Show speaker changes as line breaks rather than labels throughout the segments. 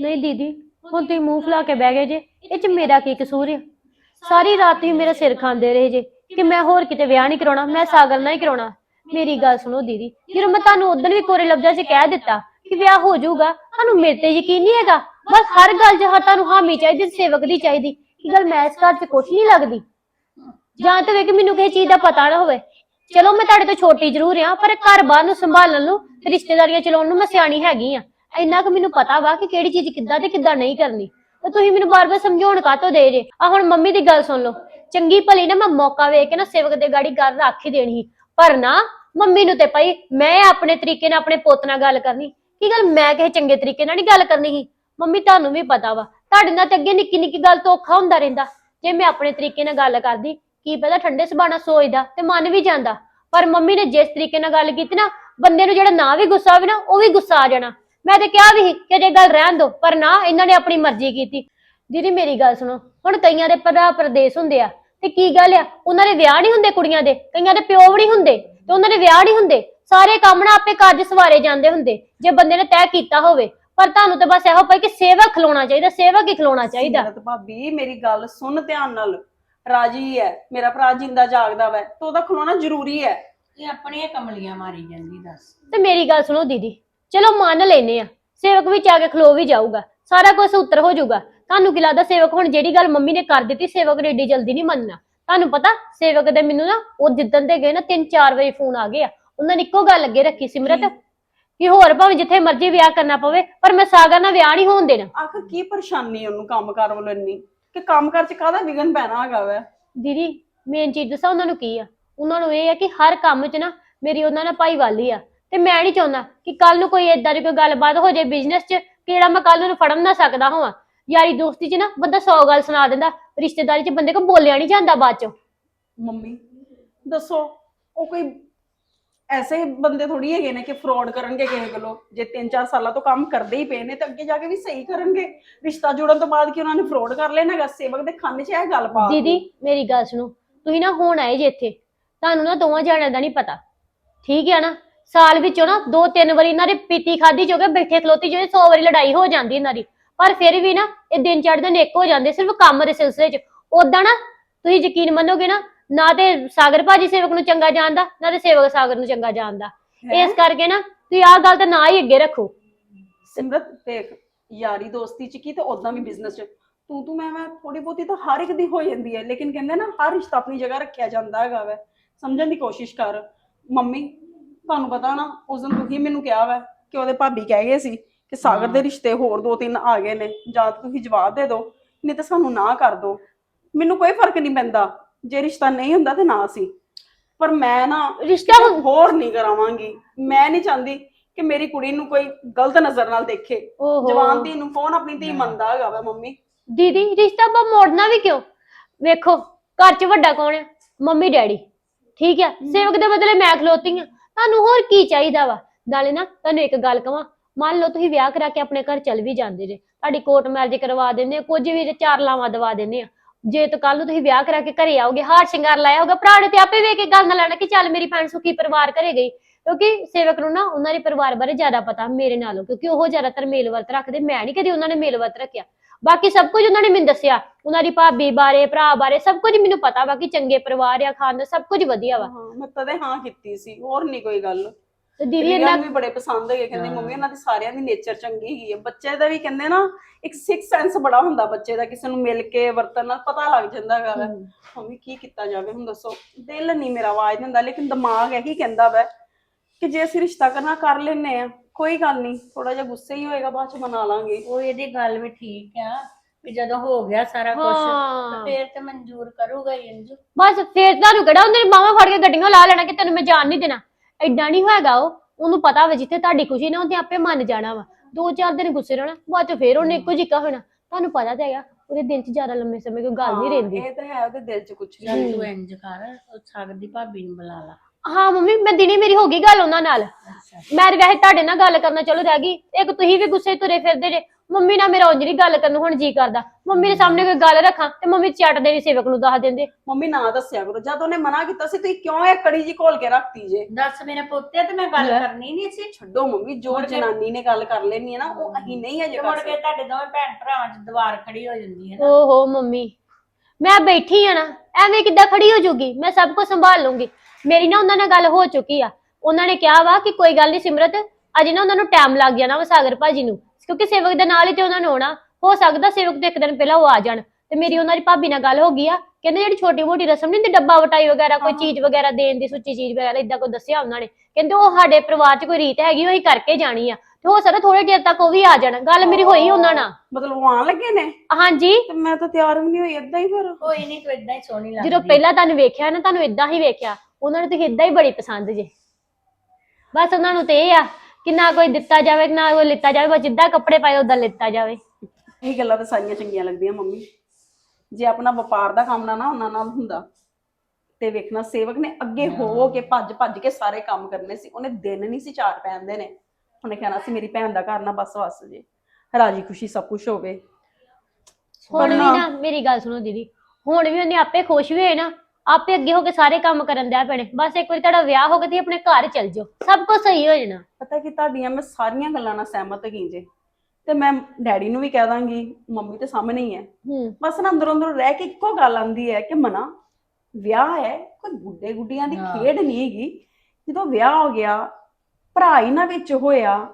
ਨਹੀਂ ਦੀਦੀ, ਹੁਣ ਤੁਸੀਂ ਮੂੰਹ ਫੁਲਾ ਕੇ ਬਹਿ ਗਏ ਜੇ, ਇਹ ਚ ਮੇਰਾ ਕੀ ਕਸੂਰ ਆ? ਸਾਰੀ ਰਾਤ ਹੀ ਮੇਰਾ ਸਿਰ ਖਾਂਦੇ ਰਹੇ ਜੇ, ਕਿ ਮੈਂ ਹੋਰ ਕਿਤੇ ਵਿਆਹ ਨਹੀਂ ਕਰਾਉਣਾ, ਮੈਂ ਸਾਗਰ ਨਾਲ ਹੀ ਕਰਾਉਣਾ। ਮੇਰੀ ਗੱਲ ਸੁਣੋ ਦੀਦੀ, ਜਦੋਂ ਮੈਂ ਤੁਹਾਨੂੰ ਉਦੋਂ ਵੀ ਕੋਰੇ ਲਫ਼ਜ਼ਾਂ 'ਚ ਕਹਿ ਦਿੱਤਾ ਕਿ ਵਿਆਹ ਹੋ ਜਾਊਗਾ, ਤੁਹਾਨੂੰ ਮੇਰੇ ਤੇ ਯਕੀਨ ਨਹੀਂ ਹੈਗਾ? ਬਸ ਹਰ ਗੱਲ 'ਚ ਹਾਂ, ਤੁਹਾਨੂੰ ਹਾਮੀ ਚਾਹੀਦੀ, ਸੇਵਕ ਦੀ ਚਾਹੀਦੀ ਕੀ ਗੱਲ ਮੈਂ ਇਸ ਘਰ 'ਚ ਕੁਛ ਨਹੀਂ ਲੱਗਦੀ। ਜਾਂ ਤਾਂ ਵੇਖ ਕਿ ਮੈਨੂੰ ਕਿਸੇ ਚੀਜ਼ ਦਾ ਪਤਾ ਨਾ ਹੋਵੇ। ਚਲੋ, ਮੈਂ ਤੁਹਾਡੇ ਤੋਂ ਛੋਟੀ ਜ਼ਰੂਰ ਆ, ਪਰ ਘਰ ਬਾਹਰ ਨੂੰ ਸੰਭਾਲਣ ਨੂੰ ਤੇ ਰਿਸ਼ਤੇਦਾਰੀਆਂ ਚਲਾਉਣ ਨੂੰ ਮੈਂ ਸਿਆਣੀ ਹੈਗੀ ਆ। ਇੰਨਾ ਕੁ ਮੈਨੂੰ ਪਤਾ ਵਾ ਕਿ ਕਿਹੜੀ ਚੀਜ਼ ਕਿੱਦਾਂ ਤੇ ਕਿੱਦਾਂ ਨਹੀਂ ਕਰਨੀ। ਤੇ ਤੁਸੀਂ ਮੈਨੂੰ ਬਾਰ-ਬਾਰ ਸਮਝਾਉਣ ਕਾਤੋਂ ਦੇ ਜੇ? ਆ ਹੁਣ ਮੰਮੀ ਦੀ ਗੱਲ ਸੁਣ ਲਓ। ਚੰਗੀ ਭਲੀ ਨਾ ਮੈਂ ਮੌਕਾ ਵੇਖ ਕੇ ਨਾ ਸੇਵਕ ਦੇ ਗਾੜੀ ਗੱਲ ਰੱਖ ਹੀ ਦੇਣੀ ਸੀ। ਪਰ ਨਾ ਮੰਮੀ ਨੂੰ ਤੇ ਪਈ ਮੈਂ ਆਪਣੇ ਤਰੀਕੇ ਨਾਲ ਆਪਣੇ ਪੁੱਤ ਨਾਲ ਗੱਲ ਕਰਨੀ। ਕੀ ਗੱਲ ਮੈਂ ਕਿਸੇ ਚੰਗੇ ਤਰੀਕੇ ਨਾਲ ਨਹੀਂ ਗੱਲ ਕਰਨੀ ਸੀ? ਮੰਮੀ ਤੁਹਾਨੂੰ ਵੀ ਪਤਾ ਵਾ, ਤੁਹਾਡੇ ਨਾਲ ਤੇ ਅੱਗੇ ਨਿੱਕੀ ਨਿੱਕੀ ਗੱਲ ਤੋਂ ਔਖਾ ਹੁੰਦਾ ਰਹਿੰਦਾ। ਜੇ ਮੈਂ ਆਪਣੇ ਤਰੀਕੇ ਨਾਲ ਗੱਲ ਕਰਦੀ, ਕੀ ਪਤਾ ਠੰਡੇ ਸੁਭਾਅ ਸੋਚਦਾ ਤੇ ਮਨ ਵੀ ਜਾਂਦਾ। ਪਰ ਮੰਮੀ ਨੇ ਜਿਸ ਤਰੀਕੇ ਨਾਲ ਗੱਲ ਕੀਤੀ ਨਾ, ਬੰਦੇ ਨੂੰ ਜਿਹੜਾ ਨਾ ਵੀ ਗੁੱਸਾ ਆਵੇ ਨਾ, ਉਹ ਵੀ ਗੁੱਸਾ ਆ ਜਾਣਾ। ਮੈਂ ਤੇ ਕਿਹਾ ਵੀ ਸੀ ਕਿ ਜੇ ਗੱਲ ਰਹਿਣ ਦੋ ਪਰ ਨਾ ਇਹਨਾਂ ਨੇ ਆਪਣੀ ਮਰਜ਼ੀ ਕੀਤੀ। ਦੀਦੀ ਮੇਰੀ ਗੱਲ ਸੁਣੋ ਹੁਣ ਕਈਆਂ ਦੇ ਪਰਾ ਪ੍ਰਦੇਸ਼ ਹੁੰਦੇ ਆ ਤੇ ਕੀ ਗੱਲ ਆ? ਉਹਨਾਂ ਦੇ ਵਿਆਹ ਨਹੀਂ ਹੁੰਦੇ ਕੁੜੀਆਂ ਦੇ ਕਈਆਂ ਦੇ ਪਿਓ ਵੀ ਨਹੀਂ ਹੁੰਦੇ ਤੇ ਉਹਨਾਂ ਦੇ ਵਿਆਹ ਨਹੀਂ ਹੁੰਦੇ। ਸਾਰੇ ਕੰਮ ਨਾ ਆਪੇ ਕਾਰਜ ਸਵਾਰੇ ਜਾਂਦੇ ਹੁੰਦੇ ਜੇ ਬੰਦੇ ਨੇ ਤੈਅ ਕੀਤਾ ਹੋਵੇ। ਪਰ ਤੁਹਾਨੂੰ ਤਾਂ ਬਸ ਇਹੋ ਪਈ ਕਿ ਸੇਵਕ ਖਲੋਣਾ ਚਾਹੀਦਾ ਸੇਵਕ ਹੀ ਖਲੋਣਾ ਚਾਹੀਦਾ।
ਸਿਮਰਤ ਭਾਬੀ ਮੇਰੀ ਗੱਲ ਸੁਣ ਧਿਆਨ ਨਾਲ। ਰਾਜੀ ਹੈ ਮੇਰਾ ਭਰਾ ਜਿੰਦਾ ਜਾਗਦਾ ਵੈ ਤੇ ਉਹਦਾ ਖਲੋਣਾ ਜ਼ਰੂਰੀ ਹੈ।
ਇਹ ਆਪਣੀਆਂ ਕਮਲੀਆਂ ਮਾਰੀ ਜਾਂਦੀ ਦੱਸ।
ਤੇ ਮੇਰੀ ਗੱਲ ਸੁਣੋ ਦੀਦੀ ਚਲੋ ਮੰਨ ਲੈਨੇ ਆ ਸੇਵਕ ਵਿੱਚ ਆ ਕੇ ਖਲੋ ਵੀ ਜਾਊਗਾ ਸਾਰਾ ਕੁਝ ਉੱਤਰ ਹੋ ਜਾਊਗਾ। ਤੁਹਾਨੂੰ ਕੀ ਲੱਗਦਾ ਸੇਵਕ ਹੁਣ ਜਿਹੜੀ ਗੱਲ ਮੰਮੀ ਨੇ ਕਰ ਦਿੱਤੀ ਸੇਵਕ ਨੇ ਏਡੀ ਜਲਦੀ ਨਹੀਂ ਮੰਨਣਾ? ਤੁਹਾਨੂੰ ਪਤਾ ਸੇਵਕ ਦੇ ਮੈਨੂੰ ਨਾ ਉਹ ਜਿੱਦਣ ਦੇ ਗਏ ਨਾ ਤਿੰਨ ਚਾਰ ਵਾਰੀ ਫੋਨ ਆ ਗਏ ਆ। ਉਹਨਾਂ ਨੇ ਇੱਕੋ ਗੱਲ ਅੱਗੇ ਰੱਖੀ ਸਿਮਰਤ ਕਿ? ਹੋਰ ਭਾਵੇਂ ਜਿੱਥੇ ਮਰਜ਼ੀ ਵਿਆਹ ਕਰਨਾ ਪਵੇ ਪਰ ਮੈਂ ਸਾਗਰ ਨਾਲ ਵਿਆਹ ਨਹੀਂ ਹੋਣ ਦੇਣਾ।
ਆਖਰ ਕੀ ਪਰੇਸ਼ਾਨੀ ਉਹਨੂੰ ਕੰਮ ਕਰ ਵੱਲੋਂ ਇੰਨੀ? ਕਿ ਕੰਮ ਕਰ ਚ ਕਾਹਦਾ ਵਿਗਨ ਪੈਣਾ ਹੈਗਾ ਵੈ?
ਦੀਦੀ ਮੇਨ ਚੀਜ਼ ਦੱਸਾਂ ਉਹਨਾਂ ਨੂੰ ਕੀ ਆ? ਉਹਨਾਂ ਨੂੰ ਇਹ ਆ ਕਿ ਹਰ ਕੰਮ 'ਚ ਨਾ ਮੇਰੀ ਉਹਨਾਂ ਨਾਲ ਭਾਈਵਾਲੀ ਆ। ਤੇ ਮੈਂ ਨਹੀਂ ਚਾਹੁੰਦਾ ਕਿ ਕੱਲ ਨੂੰ ਕੋਈ ਏਦਾਂ ਦੀ ਕੋਈ ਗੱਲਬਾਤ ਹੋ ਜਾਏ ਬਿਜ਼ਨਸ 'ਚ ਕਿ ਜਿਹੜਾ ਮੈਂ ਕੱਲ ਨੂੰ ਫੜਨ ਨਾ ਸਕਦਾ ਹੋਵਾਂ। ਯਾਰੀ ਦੋਸਤੀ 'ਚ ਨਾ ਬੰਦਾ 100 ਗੱਲ ਸੁਣਾ ਦਿੰਦਾ ਰਿਸ਼ਤੇਦਾਰੀ 'ਚ ਬੰਦੇ ਕੋ ਬੋਲਿਆ ਨਹੀਂ ਜਾਂਦਾ ਬਾਅਦ 'ਚ।
ਮੰਮੀ ਦੱਸੋ ਉਹ ਕੋਈ ਐਸੇ ਬੰਦੇ ਥੋੜੀ ਹੈਗੇ ਨੇ ਕਿ ਫਰਾਡ ਕਰਨਗੇ ਕਿਸੇ ਕੋਲੋਂ? ਜੇ 3-4 ਸਾਲਾਂ ਤੋਂ ਕੰਮ ਕਰਦੇ ਹੀ ਪਏ ਨੇ ਤਾਂ ਅੱਗੇ ਜਾ ਕੇ ਵੀ ਸਹੀ ਕਰਨਗੇ। ਰਿਸ਼ਤਾ ਜੋੜਨ ਤੋਂ ਬਾਅਦ ਕਿ ਉਹਨਾਂ ਨੇ ਫਰਾਡ ਕਰ ਲੈਣਾ ਹੈਗਾ? ਸੇਵਕ ਦੇ ਖਾਨੇ 'ਚ ਇਹ ਗੱਲ ਪਾ।
ਦੀਦੀ ਮੇਰੀ ਗੱਲ ਸੁਣੋ ਤੁਸੀਂ ਨਾ ਹੁਣ ਆਏ ਜੇ ਇੱਥੇ ਤੁਹਾਨੂੰ ਨਾ ਦੋਵਾਂ ਜਾਣਿਆਂ ਦਾ ਨਹੀਂ ਪਤਾ। ਠੀਕ ਹੈ ਨਾ? ਸਾਲ ਵਿੱਚੋਂ ਨਾ ਦੋ ਤਿੰਨ ਵਾਰੀ ਇਹਨਾਂ ਦੇ ਪੀਤੀ ਖਾਦੀ ਜੋ ਕਿ ਬੈਠੇ ਖਲੋਤੀ ਜੋ 100 ਵਾਰੀ ਲੜਾਈ ਹੋ ਜਾਂਦੀ ਇਹਨਾਂ ਦੀ। ਪਰ ਫਿਰ ਵੀ ਨਾ ਇਹ ਦਿਨ ਚੜ੍ਹਦੇ ਦਿਨ ਇੱਕ ਹੋ ਜਾਂਦੇ ਸਿਰਫ ਕੰਮ ਦੇ ਸਿਲਸਿਲੇ 'ਚ। ਉਦਾਂ ਨਾ ਤੁਸੀਂ ਯਕੀਨ ਮੰਨੋਗੇ ਨਾ ਨਾ ਤੇ ਸਾਗਰ ਭਾਜੀ ਸੇਵਕ ਨੂੰ ਚੰਗਾ ਜਾਣਦਾ ਨਾ ਤੇ ਸੇਵਕ ਸਾਗਰ ਨੂੰ ਚੰਗਾ ਜਾਣਦਾ। ਇਸ ਕਰਕੇ ਨਾ ਤੁਸੀਂ ਆਹ ਗੱਲ ਤਾਂ ਨਾ ਹੀ ਅੱਗੇ ਰੱਖੋ।
ਸਿਮਰਤ ਦੇਖ ਯਾਰੀ ਦੋਸਤੀ ਚ ਕੀ ਤੇ ਉਦਾਂ ਵੀ ਬਿਜ਼ਨਸ ਚ। ਤੂੰ ਤੂੰ ਮੈਂ ਮੈਂ ਥੋੜੀ ਬਹੁਤੀ ਤਾਂ ਹਰ ਇੱਕ ਦੀ ਹੋ ਜਾਂਦੀ ਹੈ ਲੇਕਿਨ ਕਹਿੰਦੇ ਨਾ ਹਰ ਰਿਸ਼ਤਾ ਆਪਣੀ ਜਗ੍ਹਾ ਰੱਖਿਆ ਜਾਂਦਾ ਹੈਗਾ ਵੈ। ਸਮਝਣ ਦੀ ਕੋਸ਼ਿਸ਼ ਕਰ। ਮੰਮੀ ਤੁਹਾਨੂੰ ਪਤਾ ਨਾ ਉਸ ਦਿਨ ਤੁਸੀਂ ਮੈਨੂੰ ਕਿਹਾ ਵੈ ਕਿ ਉਹਦੇ ਭਾਬੀ ਕਹਿ ਗਏ ਸੀ ਕਿ ਸਾਗਰ ਦੇ ਰਿਸ਼ਤੇ ਹੋਰ ਦੋ ਤਿੰਨ ਆ ਗਏ ਨੇ ਜਾਂ ਤਾਂ ਤੁਸੀਂ ਜਵਾਬ ਦੇ ਦਿਓ ਨਹੀਂ ਤਾਂ ਸਾਨੂੰ ਨਾ ਕਰ ਦਿਓ। ਮੈਨੂੰ ਕੋਈ ਫ਼ਰਕ ਨਹੀਂ ਪੈਂਦਾ ਜੇ ਰਿਸ਼ਤਾ ਨਹੀਂ ਹੁੰਦਾ ਤੇ ਨਾ ਸੀ ਪਰ ਮੈਂ ਨਾ
ਰਿਸ਼ਤਾ
ਹੋਰ ਨਹੀਂ ਕਰਾਵਾਂਗੀ। ਮੈਂ ਨਹੀਂ ਚਾਹੁੰਦੀ ਕਿ ਮੇਰੀ ਕੁੜੀ ਨੂੰ ਕੋਈ ਗਲਤ ਨਜ਼ਰ ਨਾਲ ਦੇਖੇ।
ਓਹੋ।
ਜਵਾਨ ਧੀ ਨੂੰ ਕੌਣ ਆਪਣੀ ਧੀ ਮੰਨਦਾ ਹੈਗਾ ਵਾ ਮੰਮੀ?
ਦੀਦੀ ਰਿਸ਼ਤਾ ਬਾ ਮੋੜਨਾ ਵੀ ਕਿਉਂ? ਵੇਖੋ ਘਰ 'ਚ ਵੱਡਾ ਕੌਣ ਹੈ ਮੰਮੀ ਡੈਡੀ। ਠੀਕ ਹੈ। ਸੇਵਕ ਦੇ ਬਦਲੇ ਮੈਂ ਖਲੋਤੀ ਆ। ਤੁਹਾਨੂੰ ਹੋਰ ਕੀ ਚਾਹੀਦਾ ਵਾ? ਨਾਲੇ ਨਾ ਤੁਹਾਨੂੰ ਇੱਕ ਗੱਲ ਕਵਾਂ, ਮੰਨ ਲਓ ਤੁਸੀਂ ਵਿਆਹ ਕਰਾ ਕੇ ਆਪਣੇ ਘਰ ਚੱਲ ਵੀ ਜਾਂਦੇ ਜੇ, ਤੁਹਾਡੀ ਕੋਰਟ ਮੈਰਿਜ ਕਰਵਾ ਦਿੰਦੇ ਆ, ਕੁਝ ਵੀ ਚਾਰ ਲਾਵਾਂ ਦਵਾ ਦਿੰਦੇ ਆ। ਜੇ ਤਾਂ ਕੱਲ ਨੂੰ ਤੁਸੀਂ ਵਿਆਹ ਕਰਾ ਕੇ ਘਰੇ ਆਓਗੇ, ਹਾਰ ਸ਼ਿੰਗਾਰ ਲਾਇਆ ਹੋਗਾ ਭਰਾ ਨੇ ਤੇ ਆਪੇ ਵੇਖ ਕੇ ਗੱਲ ਨਾ ਲੈਣਾ ਕਿ ਚੱਲ ਮੇਰੀ ਭੈਣ ਸੁਖੀ ਪਰਿਵਾਰ ਘਰੇ ਗਈ। ਕਿਉਂਕਿ ਸੇਵਕ ਨੂੰ ਨਾ ਉਹਨਾਂ ਦੇ ਪਰਿਵਾਰ ਬਾਰੇ ਜ਼ਿਆਦਾ ਪਤਾ, ਮੇਰੇ ਨਾਲੋਂ, ਕਿਉਂਕਿ ਉਹ ਜ਼ਿਆਦਾਤਰ ਮੇਲ ਵਰਤ ਰੱਖਦੇ, ਮੈਂ ਨਹੀਂ ਕਦੀ ਉਹਨਾਂ ਨੇ ਮੇਲ ਵਰਤ ਰੱਖਿਆ। ਬਾਕੀ ਸਭ ਕੁਝ ਉਹਨਾਂ ਨੇ ਮੈਨੂੰ ਦੱਸਿਆ। ਉਹਨਾਂ ਦੀ ਭਾਬੀ ਬਾਰੇ ਭਰਾ ਬਾਰੇ ਸਭ ਕੁਝ ਮੈਨੂੰ ਪਤਾ ਵਾ ਕਿ ਚੰਗੇ ਪਰਿਵਾਰ ਆ ਖਾਨਦਾਨ ਸਭ ਕੁਝ ਵਧੀਆ ਵਾ।
ਹਾਂ ਮੈਂ ਤਦੇ ਹਾਂ ਕੀਤੀ ਸੀ ਹੋਰ ਨਹੀਂ ਕੋਈ ਗੱਲ।
ਤੇ ਦੀਦੀ
ਦੀਦੀ
ਇੰਨਾ
ਵੀ ਬੜੇ ਪਸੰਦ ਹੈਗੇ ਕਹਿੰਦੇ ਮੰਮੀ ਉਹਨਾਂ ਦੀ ਸਾਰਿਆਂ ਦੀ ਨੇਚਰ ਚੰਗੀ ਹੈਗੀ ਹੈ ਬੱਚੇ ਦਾ ਵੀ ਕਹਿੰਦੇ ਨਾ ਇੱਕ ਸਿਕਸ ਸੈਂਸ ਬੜਾ ਹੁੰਦਾ ਬੱਚੇ ਦਾ ਕਿਸੇ ਨੂੰ ਮਿਲ ਕੇ ਵਰਤਨ ਨਾਲ ਪਤਾ ਲੱਗ ਜਾਂਦਾ ਹੈਗਾ ਵਾ। ਮੰਮੀ ਕੀ ਕੀਤਾ ਜਾਵੇ ਹੁਣ ਦੱਸੋ। ਦਿਲ ਨਹੀਂ ਮੇਰਾ ਆਵਾਜ਼ ਦਿੰਦਾ ਲੇਕਿਨ ਦਿਮਾਗ ਇਹੀ ਕਹਿੰਦਾ ਵਾ ਕਿ ਜੇ ਅਸੀਂ ਰਿਸ਼ਤਾ ਕਰਨਾ ਕਰ ਲੈਨੇ ਆ। ਕੋਈ ਗੱਲ ਨਹੀਂ ਥੋੜਾ ਜਿਹਾ ਗੁੱਸੇ ਹੀ ਹੋਏਗਾ ਬਾਅਦ ਚ ਮਨਾ ਲਾਂਗੇ।
ਉਹ ਇਹਦੀ ਗੱਲ ਵੀ ਠੀਕ ਆ ਵੀ ਜਦੋਂ ਹੋ ਗਿਆ ਸਾਰਾ ਕੁਝ
ਹਾਂ।
ਫੇਰ ਤੇ ਮਨਜ਼ੂਰ ਕਰੂਗਾ ਹੀ ਅੰਜੂ
ਬਸ ਫੇਰ ਤੁਹਾਨੂੰ ਕਿਹੜਾ ਉਹਨੇ ਬਾਹਾਂ ਫੜ ਕੇ ਗੱਡੀਆਂ ਲਾ ਲੈਣਾ ਕਿ ਤੈਨੂੰ ਮੈਂ ਜਾਣ ਨਹੀਂ ਦੇਣਾ। ਐਡਾ ਨਹੀਂ ਹੋਏਗਾ ਉਹ ਉਹਨੂੰ ਪਤਾ ਵਾ ਜਿੱਥੇ ਤੁਹਾਡੀ ਖੁਸ਼ੀ ਨਾ ਉਹਦੇ ਆਪੇ ਮੰਨ ਜਾਣਾ ਵਾ। ਦੋ ਚਾਰ ਦਿਨ ਗੁੱਸੇ ਰਹਿਣਾ ਬਾਅਦ ਚ ਫੇਰ ਉਹਨੇ ਇੱਕੋ ਜਿਹਾ ਹੋਣਾ। ਤੁਹਾਨੂੰ ਪਤਾ ਤਾਂ ਹੈਗਾ ਉਹਦੇ ਦਿਲ 'ਚ ਜ਼ਿਆਦਾ ਲੰਮੇ ਸਮੇਂ ਕੋਈ ਗੱਲ ਨਹੀਂ ਰਹਿੰਦੀ।
ਇਹ ਤਾਂ ਹੈ ਉਹਦੇ ਦਿਲ ਚ ਕੁਝ
ਚੱਲ
ਨਹੀਂ।
ਤੂੰ ਇੰਜ ਕਰ ਉਹ ਸਾਗਰ ਦੀ ਭਾਬੀ ਨੂੰ ਬੁਲਾ ਲਾ।
ਹਾਂ ਮੰਮੀ ਮੈਂ ਦਿਨੇ ਮੇਰੀ ਹੋ ਗਈ ਗੱਲ ਉਹਨਾਂ ਨਾਲ। ਮੈਂ ਤਾਂ ਵੈਸੇ ਤੁਹਾਡੇ ਨਾਲ ਗੱਲ ਕਰਨਾ ਚਲੋ ਰਹਿ ਗਈ। ਇੱਕ ਤੁਸੀਂ ਵੀ ਗੁੱਸੇ 'ਚ ਤੁਰੇ ਫਿਰਦੇ ਜੇ। ਮੰਮੀ ਨਾਲ ਮੇਰਾ ਉਂਝ ਨਹੀਂ ਗੱਲ ਕਰਨ ਨੂੰ ਹੁਣ ਜੀ ਕਰਦਾ। ਮੰਮੀ ਦੇ ਸਾਹਮਣੇ ਕੋਈ ਗੱਲ ਰੱਖਾਂ ਤੇ ਮੰਮੀ ਚੱਟ ਦੇਣੀ ਸੇਵਕ ਨੂੰ ਦੱਸ ਦਿੰਦੇ।
ਮੰਮੀ ਨਾ ਦੱਸਿਆ ਕਰੋ। ਜਦ ਉਹਨੇ ਮਨਾ ਕੀਤਾ ਸੀ ਤੁਸੀਂ ਕਿਉਂ ਇਹ ਕੜੀ ਜੀ ਘੋਲ ਕੇ ਰੱਖਤੀ ਜੇ?
ਦੱਸ ਮੇਰੇ ਪੁੱਤੇ ਤੇ ਮੈਂ ਗੱਲ। ਕਰਨੀ ਨਹੀਂ ਸੀ।
ਛੱਡੋ ਮੰਮੀ ਜੋ ਜਨਾਨੀ ਨੇ ਗੱਲ ਕਰ ਲੈਣੀ ਹੈ ਨਾ ਉਹ ਅਸੀਂ ਨਹੀਂ ਕਰ
ਮੁੜ ਕੇ ਤੁਹਾਡੇ ਦੋਵੇਂ ਭੈਣ ਭਰਾਵਾਂ 'ਚ ਦੀਵਾਰ ਖੜੀ ਹੋ ਜਾਂਦੀ ਹੈ ਨਾ।
ਓਹੋ ਮੰਮੀ ਮੈਂ ਬੈਠੀ ਆ ਨਾ ਐਵੇਂ ਕਿੱਦਾਂ ਖੜੀ ਹੋ ਜੂਗੀ? ਮੈਂ ਸਭ ਕੁਝ ਸੰਭਾਲ ਲੂੰਗੀ। ਮੇਰੀ ਨਾ ਉਹਨਾਂ ਨਾਲ ਗੱਲ ਹੋ ਚੁੱਕੀ ਆ। ਉਹਨਾਂ ਨੇ ਕਿਹਾ ਵਾ ਕਿ ਕੋਈ ਗੱਲ ਨਹੀਂ ਸਿਮਰਤ ਅਜੇ ਨਾ ਉਹਨਾਂ ਨੂੰ ਟਾਈਮ ਲੱਗ ਜਾਣਾ ਵਾ ਸਾਗਰ ਭਾਜੀ ਨੂੰ। ਕਿਉਂਕਿ ਸੇਵਕ ਦੇ ਨਾਲ ਹੀ ਤੇ ਉਹਨਾਂ ਨੇ ਆਉਣਾ। ਹੋ ਸਕਦਾ ਸੇਵਕ ਤੋਂ ਇੱਕ ਦਿਨ ਪਹਿਲਾਂ ਉਹ ਆ ਜਾਣ। ਤੇ ਮੇਰੀ ਉਹਨਾਂ ਦੀ ਭਾਬੀ ਨਾਲ ਗੱਲ ਹੋ ਗਈ ਆ। ਕਹਿੰਦੇ ਜਿਹੜੀ ਛੋਟੀ ਮੋਟੀ ਰਸਮ ਨਹੀਂ ਹੁੰਦੀ ਡੱਬਾ ਵਟਾਈ ਵਗੈਰਾ ਕੋਈ। ਚੀਜ਼ ਵਗੈਰਾ ਦੇਣ ਦੀ ਸੁੱਚੀ ਚੀਜ਼ ਵਗੈਰਾ ਇਦਾਂ ਕੋਈ ਦੱਸਿਆ ਉਹਨਾਂ ਨੇ। ਕਹਿੰਦੇ ਉਹ ਸਾਡੇ ਪਰਿਵਾਰ 'ਚ ਕੋਈ ਰੀਤ ਹੈਗੀ ਉਹ ਹੀ ਕਰਕੇ ਜਾਣੀ ਆ। ਤੇ ਹੋ ਸਕਦਾ ਥੋੜੇ ਚਿਰ ਤੱਕ ਉਹ ਵੀ ਆ ਜਾਣ। ਗੱਲ ਮੇਰੀ ਹੋਈ ਉਹਨਾਂ ਨਾਲ।
ਮਤਲਬ ਉਹ ਆਣ ਲੱਗੇ ਨੇ?
ਹਾਂਜੀ।
ਤੇ ਮੈਂ ਤਾਂ ਤਿਆਰ ਵੀ ਨਹੀਂ ਹੋਈ ਏਦਾਂ ਹੀ ਫਿਰ।
ਕੋਈ ਨਹੀਂ ਤੂੰ ਇਦਾਂ ਹੀ ਸੋਹਣੀ ਲੱਗਦੀ।
ਜਦੋਂ ਪਹਿਲਾਂ ਤੁਹਾਨੂੰ ਵੇਖਿਆ ਨਾ ਤੁਹਾਨੂੰ ਇਦਾਂ ਹੀ ਵੇਖਿਆ। ਉਹਨਾਂ ਨੂੰ ਤੁਸੀਂ ਇਦਾਂ ਹੀ ਬੜੀ ਪਸੰਦ ਜੇ। ਬਸ ਉਹਨਾਂ ਨੂੰ ਤੇ ਇਹ ਆ ਕਿ ਨਾ ਕੋਈ ਦਿੱਤਾ ਜਾਵੇ ਨਾ ਕੋਈ ਲਿੱਤਾ ਜਾਵੇ ਬਸ ਜਿੱਦਾਂ ਕੱਪੜੇ ਪਾਏ ਉਦਾਂ ਲਿੱਤਾ ਜਾਵੇ।
ਇਹ ਗੱਲਾਂ ਤਾਂ ਸਾਰੀਆਂ ਚੰਗੀਆਂ ਲੱਗਦੀਆਂ ਮੰਮੀ। ਜੇ ਆਪਣਾ ਵਪਾਰ ਦਾ ਕੰਮ ਨਾ ਨਾ ਉਹਨਾਂ ਨਾਲ ਹੁੰਦਾ ਤੇ ਵੇਖਣਾ ਸੇਵਕ ਨੇ ਅੱਗੇ ਹੋ। ਕੇ ਭੱਜ ਭੱਜ ਕੇ ਸਾਰੇ ਕੰਮ ਕਰਨੇ ਸੀ ਉਹਨੇ ਦਿਨ ਨਹੀਂ ਸੀ ਚਾਰ ਪੈਂਦੇ ਨੇ। ਉਹਨੇ ਕਹਿਣਾ ਸੀ ਮੇਰੀ ਭੈਣ ਦਾ ਘਰ ਨਾ ਬਸ ਵਸ ਜੇ। ਰਾਜੀ ਖੁਸ਼ੀ ਸਭ ਕੁਝ ਹੋਵੇ।
ਹੁਣ ਵੀ
ਨਾ-
ਨਾ ਮੇਰੀ ਗੱਲ ਸੁਣੋ ਦੀਦੀ। ਹੁਣ ਵੀ ਉਹਨੇ ਆਪੇ ਖੁਸ਼ ਵੀ ਹੋਏ ਨਾ ਆਪੇ ਅੱਗੇ ਹੋ ਕੇ ਸਾਰੇ ਕੰਮ ਕਰਨ ਦਿਆ ਪੈਣੇ। ਬਸ ਇੱਕ ਵਾਰੀ ਤੁਹਾਡਾ ਵਿਆਹ ਹੋ ਗਿਆ ਤੇ ਆਪਣੇ ਘਰ ਚਲ ਜਾਓ। ਸਭ ਕੁਝ ਸਹੀ ਹੋ ਜਾਣਾ।
ਪਤਾ ਕਿ ਤੁਹਾਡੀਆਂ ਮੈਂ ਸਾਰੀਆਂ ਗੱਲਾਂ ਨਾਲ ਸਹਿਮਤ ਹੈਗੀ ਜੇ। ਤੇ ਮੈਂ ਡੈਡੀ ਨੂੰ ਵੀ ਕਹਿ ਦਾਂਗੀ ਮੰਮੀ ਤੇ ਸਾਹਮਣੇ ਹੀ ਹੈ।
ਹੂੰ।
ਬਸ ਨਾ ਅੰਦਰੋਂ ਅੰਦਰ ਰਹਿ ਕੇ ਇੱਕੋ ਗੱਲ ਆਂਦੀ ਹੈ ਕਿ ਮਨਾ ਵਿਆਹ ਹੈ ਕੋਈ ਗੁੱਡੇ ਗੁੱਡੀਆਂ ਦੀ
ਹਾਂ।
ਖੇਡ ਨਹੀਂ ਹੈਗੀ। ਜਦੋਂ ਵਿਆਹ ਹੋ ਗਿਆ ਭਰਾ ਹੀ ਨਾ ਵਿੱਚ ਹੋਇਆ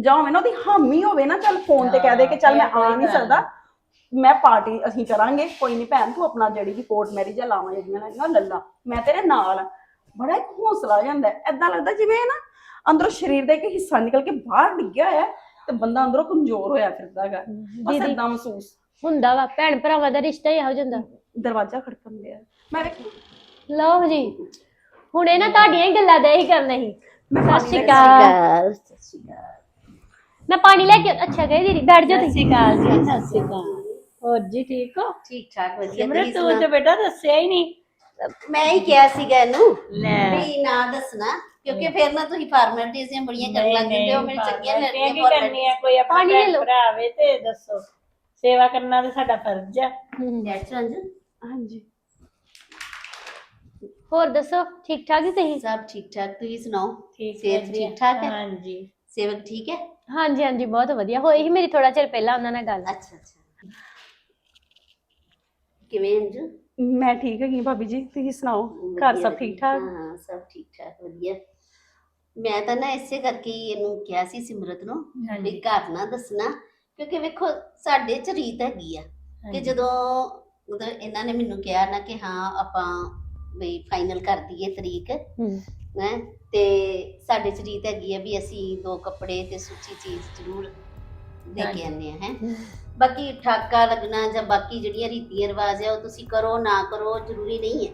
ਜਾਂ ਹੋਵੇ ਨਾ ਉਹਦੀ ਹਾਮੀ ਹੋਵੇ ਨਾ ਚੱਲ ਫੋਨ ਤੇ ਕਹਿ ਦੇ ਕਿ ਚੱਲ ਮੈਂ
ਹਾਂ,
ਆ
ਇਹ
ਨਹੀਂ ਸਕਦਾ। ਮੈਂ ਪਾਰਟੀ ਅਸੀਂ ਕਰਾਂਗੇ ਕੋਈ ਨਹੀਂ ਭੈਣ ਤੂੰ ਆਪਣਾ ਜਿਹੜੀ ਵੀ ਕੋਰਟ ਮੈਰਿਜ ਲਾਵਾਂ ਜਿਹੜੀਆਂ ਲੈਣੀਆਂ ਲੱਲਾ। ਮੈਂ ਤੇਰੇ ਨਾਲ ਆ। ਬੜਾ ਇੱਕ ਹੌਸਲਾ ਆ ਜਾਂਦਾ ਐਦਾਂ ਲੱਗਦਾ ਜਿਵੇਂ ਨਾ ਅੰਦਰੋਂ ਸਰੀਰ ਦਾ ਇੱਕ ਹਿੱਸਾ ਨਿਕਲ ਕੇ ਬਾਹਰ ਡਿੱਗਿਆ ਹੋਇਆ ਹੈ ਤੇ ਬੰਦਾ ਅੰਦਰੋਂ ਕਮਜ਼ੋਰ ਹੋਇਆ ਫਿਰਦਾ ਹੈਗਾ। ਬਸ
ਦੀਦੀ।
ਏਦਾਂ ਮਹਿਸੂਸ।
ਹੁੰਦਾ ਵਾ ਭੈਣ ਭਰਾਵਾਂ ਦਾ ਰਿਸ਼ਤਾ ਹੀ ਇਹੋ ਜਿਹਾ ਹੁੰਦਾ।
ਦਰਵਾਜ਼ਾ ਖੜਕਣ ਲਿਆ ਮੈਂ ਵੇਖੀ।
ਲਓ ਜੀ ਹੁਣ ਇਹ ਨਾ ਤੁਹਾਡੀਆਂ ਹੀ ਗੱਲਾਂ ਦਾ ਹੀ ਕਰਨਾ ਸੀ।
ਮੈਂ
ਸਤਿ
ਪਾਣੀ
ਸ਼੍ਰੀ
ਲੈ
ਅਕਾਲ। ਮੈਂ ਪਾਣੀ ਲੈ ਕੇ ਅੱਛਾ ਗਏ ਦੀਦੀ ਬੈਠ ਜਾਓ
ਸਤਿ
ਤੁਸੀਂ
ਸ਼੍ਰੀ ਅਕਾਲ ਜੀ ਸਤਿ ਸ਼੍ਰੀ ਅਕਾਲ। ਹੋਰ ਜੀ ਠੀਕ ਹੋ?
ਠੀਕ ਠਾਕ ਵਧੀਆ।
ਸਿਮਰਤ
ਤੁਸੀਂ
ਤੂੰ ਤੇ? ਬੇਟਾ ਦੱਸਿਆ ਹੀ ਨਹੀਂ।
ਮੈਂ ਹੀ ਕਿਹਾ ਸੀਗਾ ਇਹਨੂੰ ਵੀ ਨਾ ਦੱਸਣਾ ਕਿਉਂਕਿ ਫਿਰ ਨਾ ਤੁਸੀਂ ਫਾਰਮੈਲਿਟੀਆਂ ਦੀਆਂ ਬੜੀਆਂ ਕਰਨ ਲੱਗ ਜਾਂਦੇ ਹੋ ਮੈਨੂੰ ਚੰਗੀਆਂ ਲੱਗਦੀਆਂ
ਕੀ ਕਰਨੀ ਆ ਕੋਈ ਆਪਣਾ। ਭਰਾ ਆਵੇ ਤੇ ਦੱਸੋ। ਸੇਵਾ ਕਰਨਾ ਤੇ ਸਾਡਾ ਫਰਜ਼ ਆ।
ਹੂੰ।
ਡੈਡ ਰੰਜਨ
ਹਾਂਜੀ।
ਹੋਰ ਦੱਸੋ ਠੀਕ ਠਾਕ ਜੀ ਤੁਸੀਂ?
ਸਭ ਠੀਕ ਠਾਕ ਤੁਸੀਂ ਸੁਣਾਓ? ਸਿਹਤ। ਠੀਕ ਠਾਕ ਹੈ?
ਹਾਂਜੀ।
ਸੇਵਕ ਠੀਕ ਹੈ?
ਹਾਂਜੀ ਹਾਂਜੀ ਬਹੁਤ ਵਧੀਆ। ਹੋਈ ਸੀ ਮੇਰੀ ਥੋੜਾ ਚਿਰ ਪਹਿਲਾਂ ਉਹਨਾਂ ਨਾਲ ਗੱਲ।
ਅੱਛਾ ਅੱਛਾ। ਕਿਵੇਂ ਅੰਜੂ
ਮੈਂ ਠੀਕ ਹੈਗੀ ਭਾਬੀ ਜੀ ਤੁਸੀਂ ਸੁਣਾਓ? ਘਰ ਸਭ ਠੀਕ ਠਾਕ?
ਹਾਂ ਸਭ ਠੀਕ ਠਾਕ ਵਧੀਆ। ਮੈਂ ਤਾਂ ਨਾ ਇਸੇ ਕਰਕੇ ਹੀ ਇਹਨੂੰ ਕਿਹਾ ਸੀ ਸਿਮਰਤ ਨੂੰ ਵੀ ਘਰ ਨਾ ਦੱਸਣਾ ਕਿਉਂਕਿ ਵੇਖੋ ਸਾਡੇ ਚ ਰੀਤ ਹੈਗੀ ਆ। ਕਿ। ਜਦੋਂ ਮਤਲਬ ਇਹਨਾਂ ਨੇ ਮੈਨੂੰ ਕਿਹਾ ਨਾ ਕਿ ਹਾਂ ਆਪਾਂ ਵੀ ਫਾਈਨਲ ਕਰ ਦਈਏ ਤਰੀਕ
ਹੈ
ਤੇ ਸਾਡੇ ਚ ਰੀਤ ਹੈਗੀ ਆ ਵੀ ਅਸੀਂ ਦੋ ਕੱਪੜੇ ਤੇ ਸੁੱਚੀ ਚੀਜ਼ ਜ਼ਰੂਰ ਦੇ। ਕੇ ਆਨੇ ਆ ਹੈ। ਬਾਕੀ ਠਾਕਾ ਲੱਗਣਾ ਜਾਂ ਬਾਕੀ ਜਿਹੜੀਆਂ ਰੀਤੀਆਂ ਰਿਵਾਜ ਆ ਉਹ ਤੁਸੀਂ ਕਰੋ ਨਾ ਕਰੋ ਜ਼ਰੂਰੀ ਨਹੀਂ ਹੈ।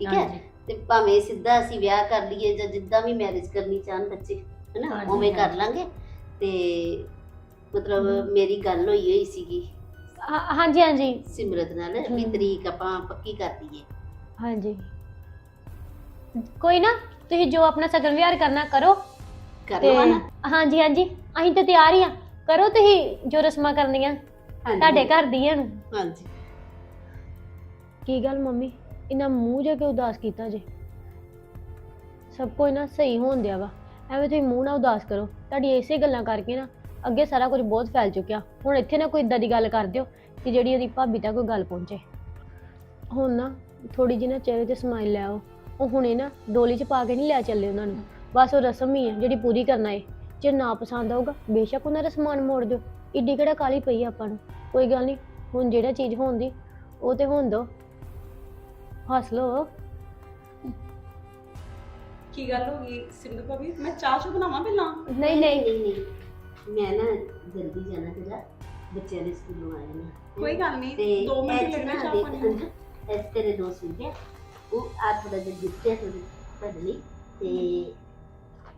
ਠੀਕ ਹੈ?
ਹਾਂਜੀ।
ਤੇ ਭਾਵੇਂ ਸਿੱਧਾ ਅਸੀਂ ਵਿਆਹ ਕਰ ਲਈਏ ਜਾਂ ਜਿੱਦਾਂ ਵੀ ਮੈਰਿਜ ਕਰਨੀ ਚਾਹਣ ਬੱਚੇ ਹਨਾ?
ਹਾਂਜੀ,
ਉਵੇਂ ਕਰ
ਹਾਂਜੀ।
ਲਾਂਗੇ। ਤੇ ਮਤਲਬ ਮੇਰੀ ਗੱਲ ਹੋਈ ਹੋਈ ਸੀਗੀ।
ਹਾਂ- ਹਾਂਜੀ ਹਾਂਜੀ।
ਸਿਮਰਤ ਨਾਲ ਵੀ
ਹਮ।
ਤਰੀਕ ਆਪਾਂ ਪੱਕੀ ਕਰ ਦਈਏ।
ਹਾਂਜੀ। ਕੋਈ ਨਾ ਤੁਸੀਂ ਜੋ ਆਪਣਾ ਸਗਨ ਵਿਹਾਰ ਕਰਨਾ ਕਰੋ।
ਕਰ ਲਵਾਂ ਨਾ
ਹਾਂਜੀ ਹਾਂਜੀ। ਅਸੀਂ ਤੇ ਤਿਆਰ ਹੀ ਆ। ਕਰੋ ਤੁਸੀਂ ਜੋ ਰਸਮਾਂ ਕਰਨੀਆਂ।
ਹਾਂਜੀ।
ਤੁਹਾਡੇ ਘਰ ਦੀਆਂ ਨੂੰ।
ਹਾਂਜੀ।
ਕੀ ਗੱਲ ਮੰਮੀ? ਇਹਨਾਂ ਮੂੰਹ ਜੇ ਕੇ ਉਦਾਸ ਕੀਤਾ ਜੇ? ਸਭ ਕੁਝ ਨਾ ਸਹੀ ਹੋਣ ਦਿਆ ਵਾ। ਐਵੇਂ ਤੁਸੀਂ ਮੂੰਹ ਨਾ ਉਦਾਸ ਕਰੋ। ਤੁਹਾਡੀ ਇਸੇ ਗੱਲਾਂ ਕਰਕੇ ਨਾ ਅੱਗੇ ਸਾਰਾ ਕੁਝ ਬਹੁਤ ਫੈਲ ਚੁੱਕਿਆ। ਹੁਣ ਇੱਥੇ ਨਾ ਕੋਈ ਇਦਾਂ ਦੀ ਗੱਲ ਕਰ ਦਿਓ ਕਿ ਜਿਹੜੀ ਉਹਦੀ ਭਾਬੀ ਤੱਕ ਕੋਈ ਗੱਲ ਪਹੁੰਚੇ। ਹੁਣ ਨਾ ਥੋੜੀ ਜਿਹੀ ਨਾ ਚਿਹਰੇ ਤੇ ਸਮਾਈਲ ਲੈ ਆਓ। ਉਹ ਹੁਣੇ ਨਾ ਡੋਲੀ 'ਚ ਪਾ ਕੇ ਨਹੀਂ ਲੈ ਚੱਲੇ ਉਹਨਾਂ ਨੂੰ। ਬਸ ਉਹ ਰਸਮ ਹੀ ਹੈ ਜਿਹੜੀ ਪੂਰੀ ਕਰਨਾ ਏ। ਜੇ ਨਾ ਪਸੰਦ ਆਊਗਾ ਬੇਸ਼ੱਕ ਉਹਨਾਂ ਦਾ ਸਮਾਨ ਮੋੜ ਦਿਓ। ਇੱਡੀ ਕਿਹੜਾ ਕਾਲੀ ਪਈ ਆ ਆਪਾਂ ਨੂੰ? ਕੋਈ ਗੱਲ ਨਹੀਂ ਹੁਣ ਜਿਹੜਾ ਚੀਜ਼ ਹੋਣ ਦੀ ਉਹ ਤੇ ਹੋਣ ਦੋ। ਹੱਸ ਲੋ
ਕੀ ਗੱਲ ਹੋ ਗਈ ਸਿੰਧੂ ਭਾਬੀ? ਮੈਂ ਚਾਹ ਚੂ ਬਣਾਵਾਂ ਪਹਿਲਾਂ?
ਨਹੀਂ ਨਹੀਂ।
ਨਹੀਂ ਨਹੀਂ ਮੈਂ ਨਾ ਜਲਦੀ ਜਾਣਾ ਸੀਗਾ ਬੱਚਿਆਂ ਦੇ ਸਕੂਲੋਂ ਆਏ ਨੇ।
ਕੋਈ ਗੱਲ ਨਹੀਂ
ਤੇ
2 ਮਿੰਟ
ਇਹ 'ਚ
ਲੱਗਣੇ
ਨਾ
ਚਾਹ
ਦੇਖ
ਪਾਣੀ ਨੂੰ।
ਇਸ ਤੇਰੇ ਦੋ ਹੈ ਉਹ ਆ ਥੋੜਾ ਜਿਹਾ ਗਿਫਟ ਹੈ ਤੁਹਾਡੇ ਤੁਹਾਡੇ ਲਈ। ਤੇ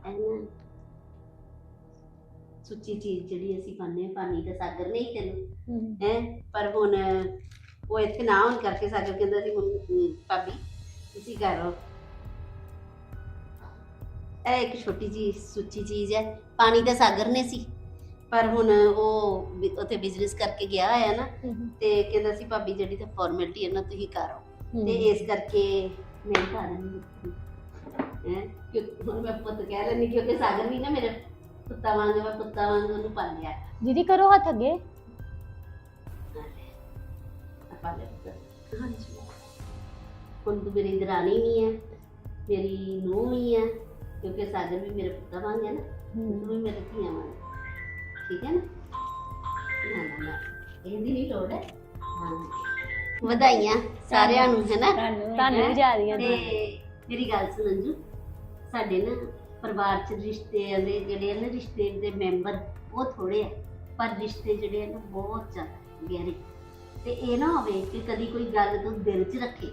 ਨਾ ਸੁੱਚੀ ਚੀਜ਼ ਜਿਹੜੀ ਅਸੀਂ ਹਾਂ ਪਾਣੀ ਦਾ ਸਾਗਰ ਨਹੀਂ ਤੈਨੂੰ।
ਹਮ,
ਹੈ? ਪਰ ਹੁਣ ਉਹ ਇੱਥੇ ਨਾ ਹੋਣ ਕਰਕੇ ਸਾਗਰ ਕਹਿੰਦਾ ਸੀ ਮੰਮੀ ਭਾਬੀ ਤੁਸੀਂ ਕਰੋ ਇਹ ਇੱਕ ਛੋਟੀ ਜੀ ਸੁੱਚੀ ਚੀਜ਼ ਹੈ। ਪਾਣੀ ਦਾ ਸਾਗਰ ਨੇ ਸੀ। ਪਰ ਹੁਣ ਉਹ ਵੀ ਉੱਥੇ ਬਿਜ਼ਨਸ ਕਰਕੇ ਗਿਆ ਹੋਇਆ ਨਾ ਤੇ ਕਹਿੰਦਾ ਸੀ ਭਾਬੀ ਜਿਹੜੀ ਤਾਂ ਫਾਰਮੈਲਿਟੀ ਹੈ ਨਾ ਤੁਸੀਂ ਕਰੋ ਤੇ ਇਸ ਕਰਕੇ ਮੈਂ ਕਰ ਰਹੀ ਹੈ? ਕਿ ਹੁਣ ਮੈਂ ਪੁੱਤ ਕਹਿ ਰਹੀ ਕਿਉਂਕਿ ਸਾਗਰ ਵੀ ਨਾ ਮੇਰੇ ਪੁੱਤਾਂ ਵਾਂਗ ਮੈਂ ਪੁੱਤਾਂ ਵਾਂਗ ਉਹਨੂੰ ਪਾਲਿਆ।
ਦੀਦੀ ਕਰੋ ਹੱਥ ਅੱਗੇ।
ਪਾਲਿਆ। ਪੁੱਤ। ਹਾਂਜੀ। ਹੁਣ ਤੂੰ ਮੇਰੀ ਦਰਾਣੀ ਵੀ ਹੈ ਮੇਰੀ ਨੂੰਹ ਵੀ ਹੈ ਕਿਉਂਕਿ ਸਾਗਰ ਵੀ ਮੇਰੇ ਪੁੱਤਾਂ ਵਾਂਗ ਹੈ ਨਾ ਤੂੰ ਵੀ ਮੇਰੇ ਧੀਆਂ ਵਾਂਗ। ਠੀਕ ਹੈ ਨਾ? ਨਾ ਨਾ ਨਾ। ਇਹਦੀ ਨਹੀਂ ਲੋੜ ਹੈ। ਵਧਾਈਆਂ ਸਾਰਿਆਂ ਨੂੰ ਹੈ ਨਾ?
ਤੁਹਾਨੂੰ
ਤੁਹਾਨੂੰ ਵੀ ਜਾ ਰਹੀਆਂ
ਤੇ ਮੇਰੀ ਗੱਲ ਸੁਣ ਅੰਜੂ। ਸਾਡੇ ਨਾ ਪਰਿਵਾਰ ਚ ਰਿਸ਼ਤਿਆਂ ਦੇ ਜਿਹੜੇ ਨਾ ਰਿਸ਼ਤੇ ਦੇ ਮੈਂਬਰ ਉਹ ਥੋੜੇ ਆ ਪਰ ਰਿਸ਼ਤੇ ਜਿਹੜੇ ਨਾ ਬਹੁਤ ਜ਼ਿਆਦਾ ਗਹਿਰੇ। ਤੇ ਇਹ ਨਾ ਹੋਵੇ ਕਿ ਕਦੀ ਕੋਈ ਗੱਲ ਤੂੰ ਦਿਲ 'ਚ ਰੱਖੇ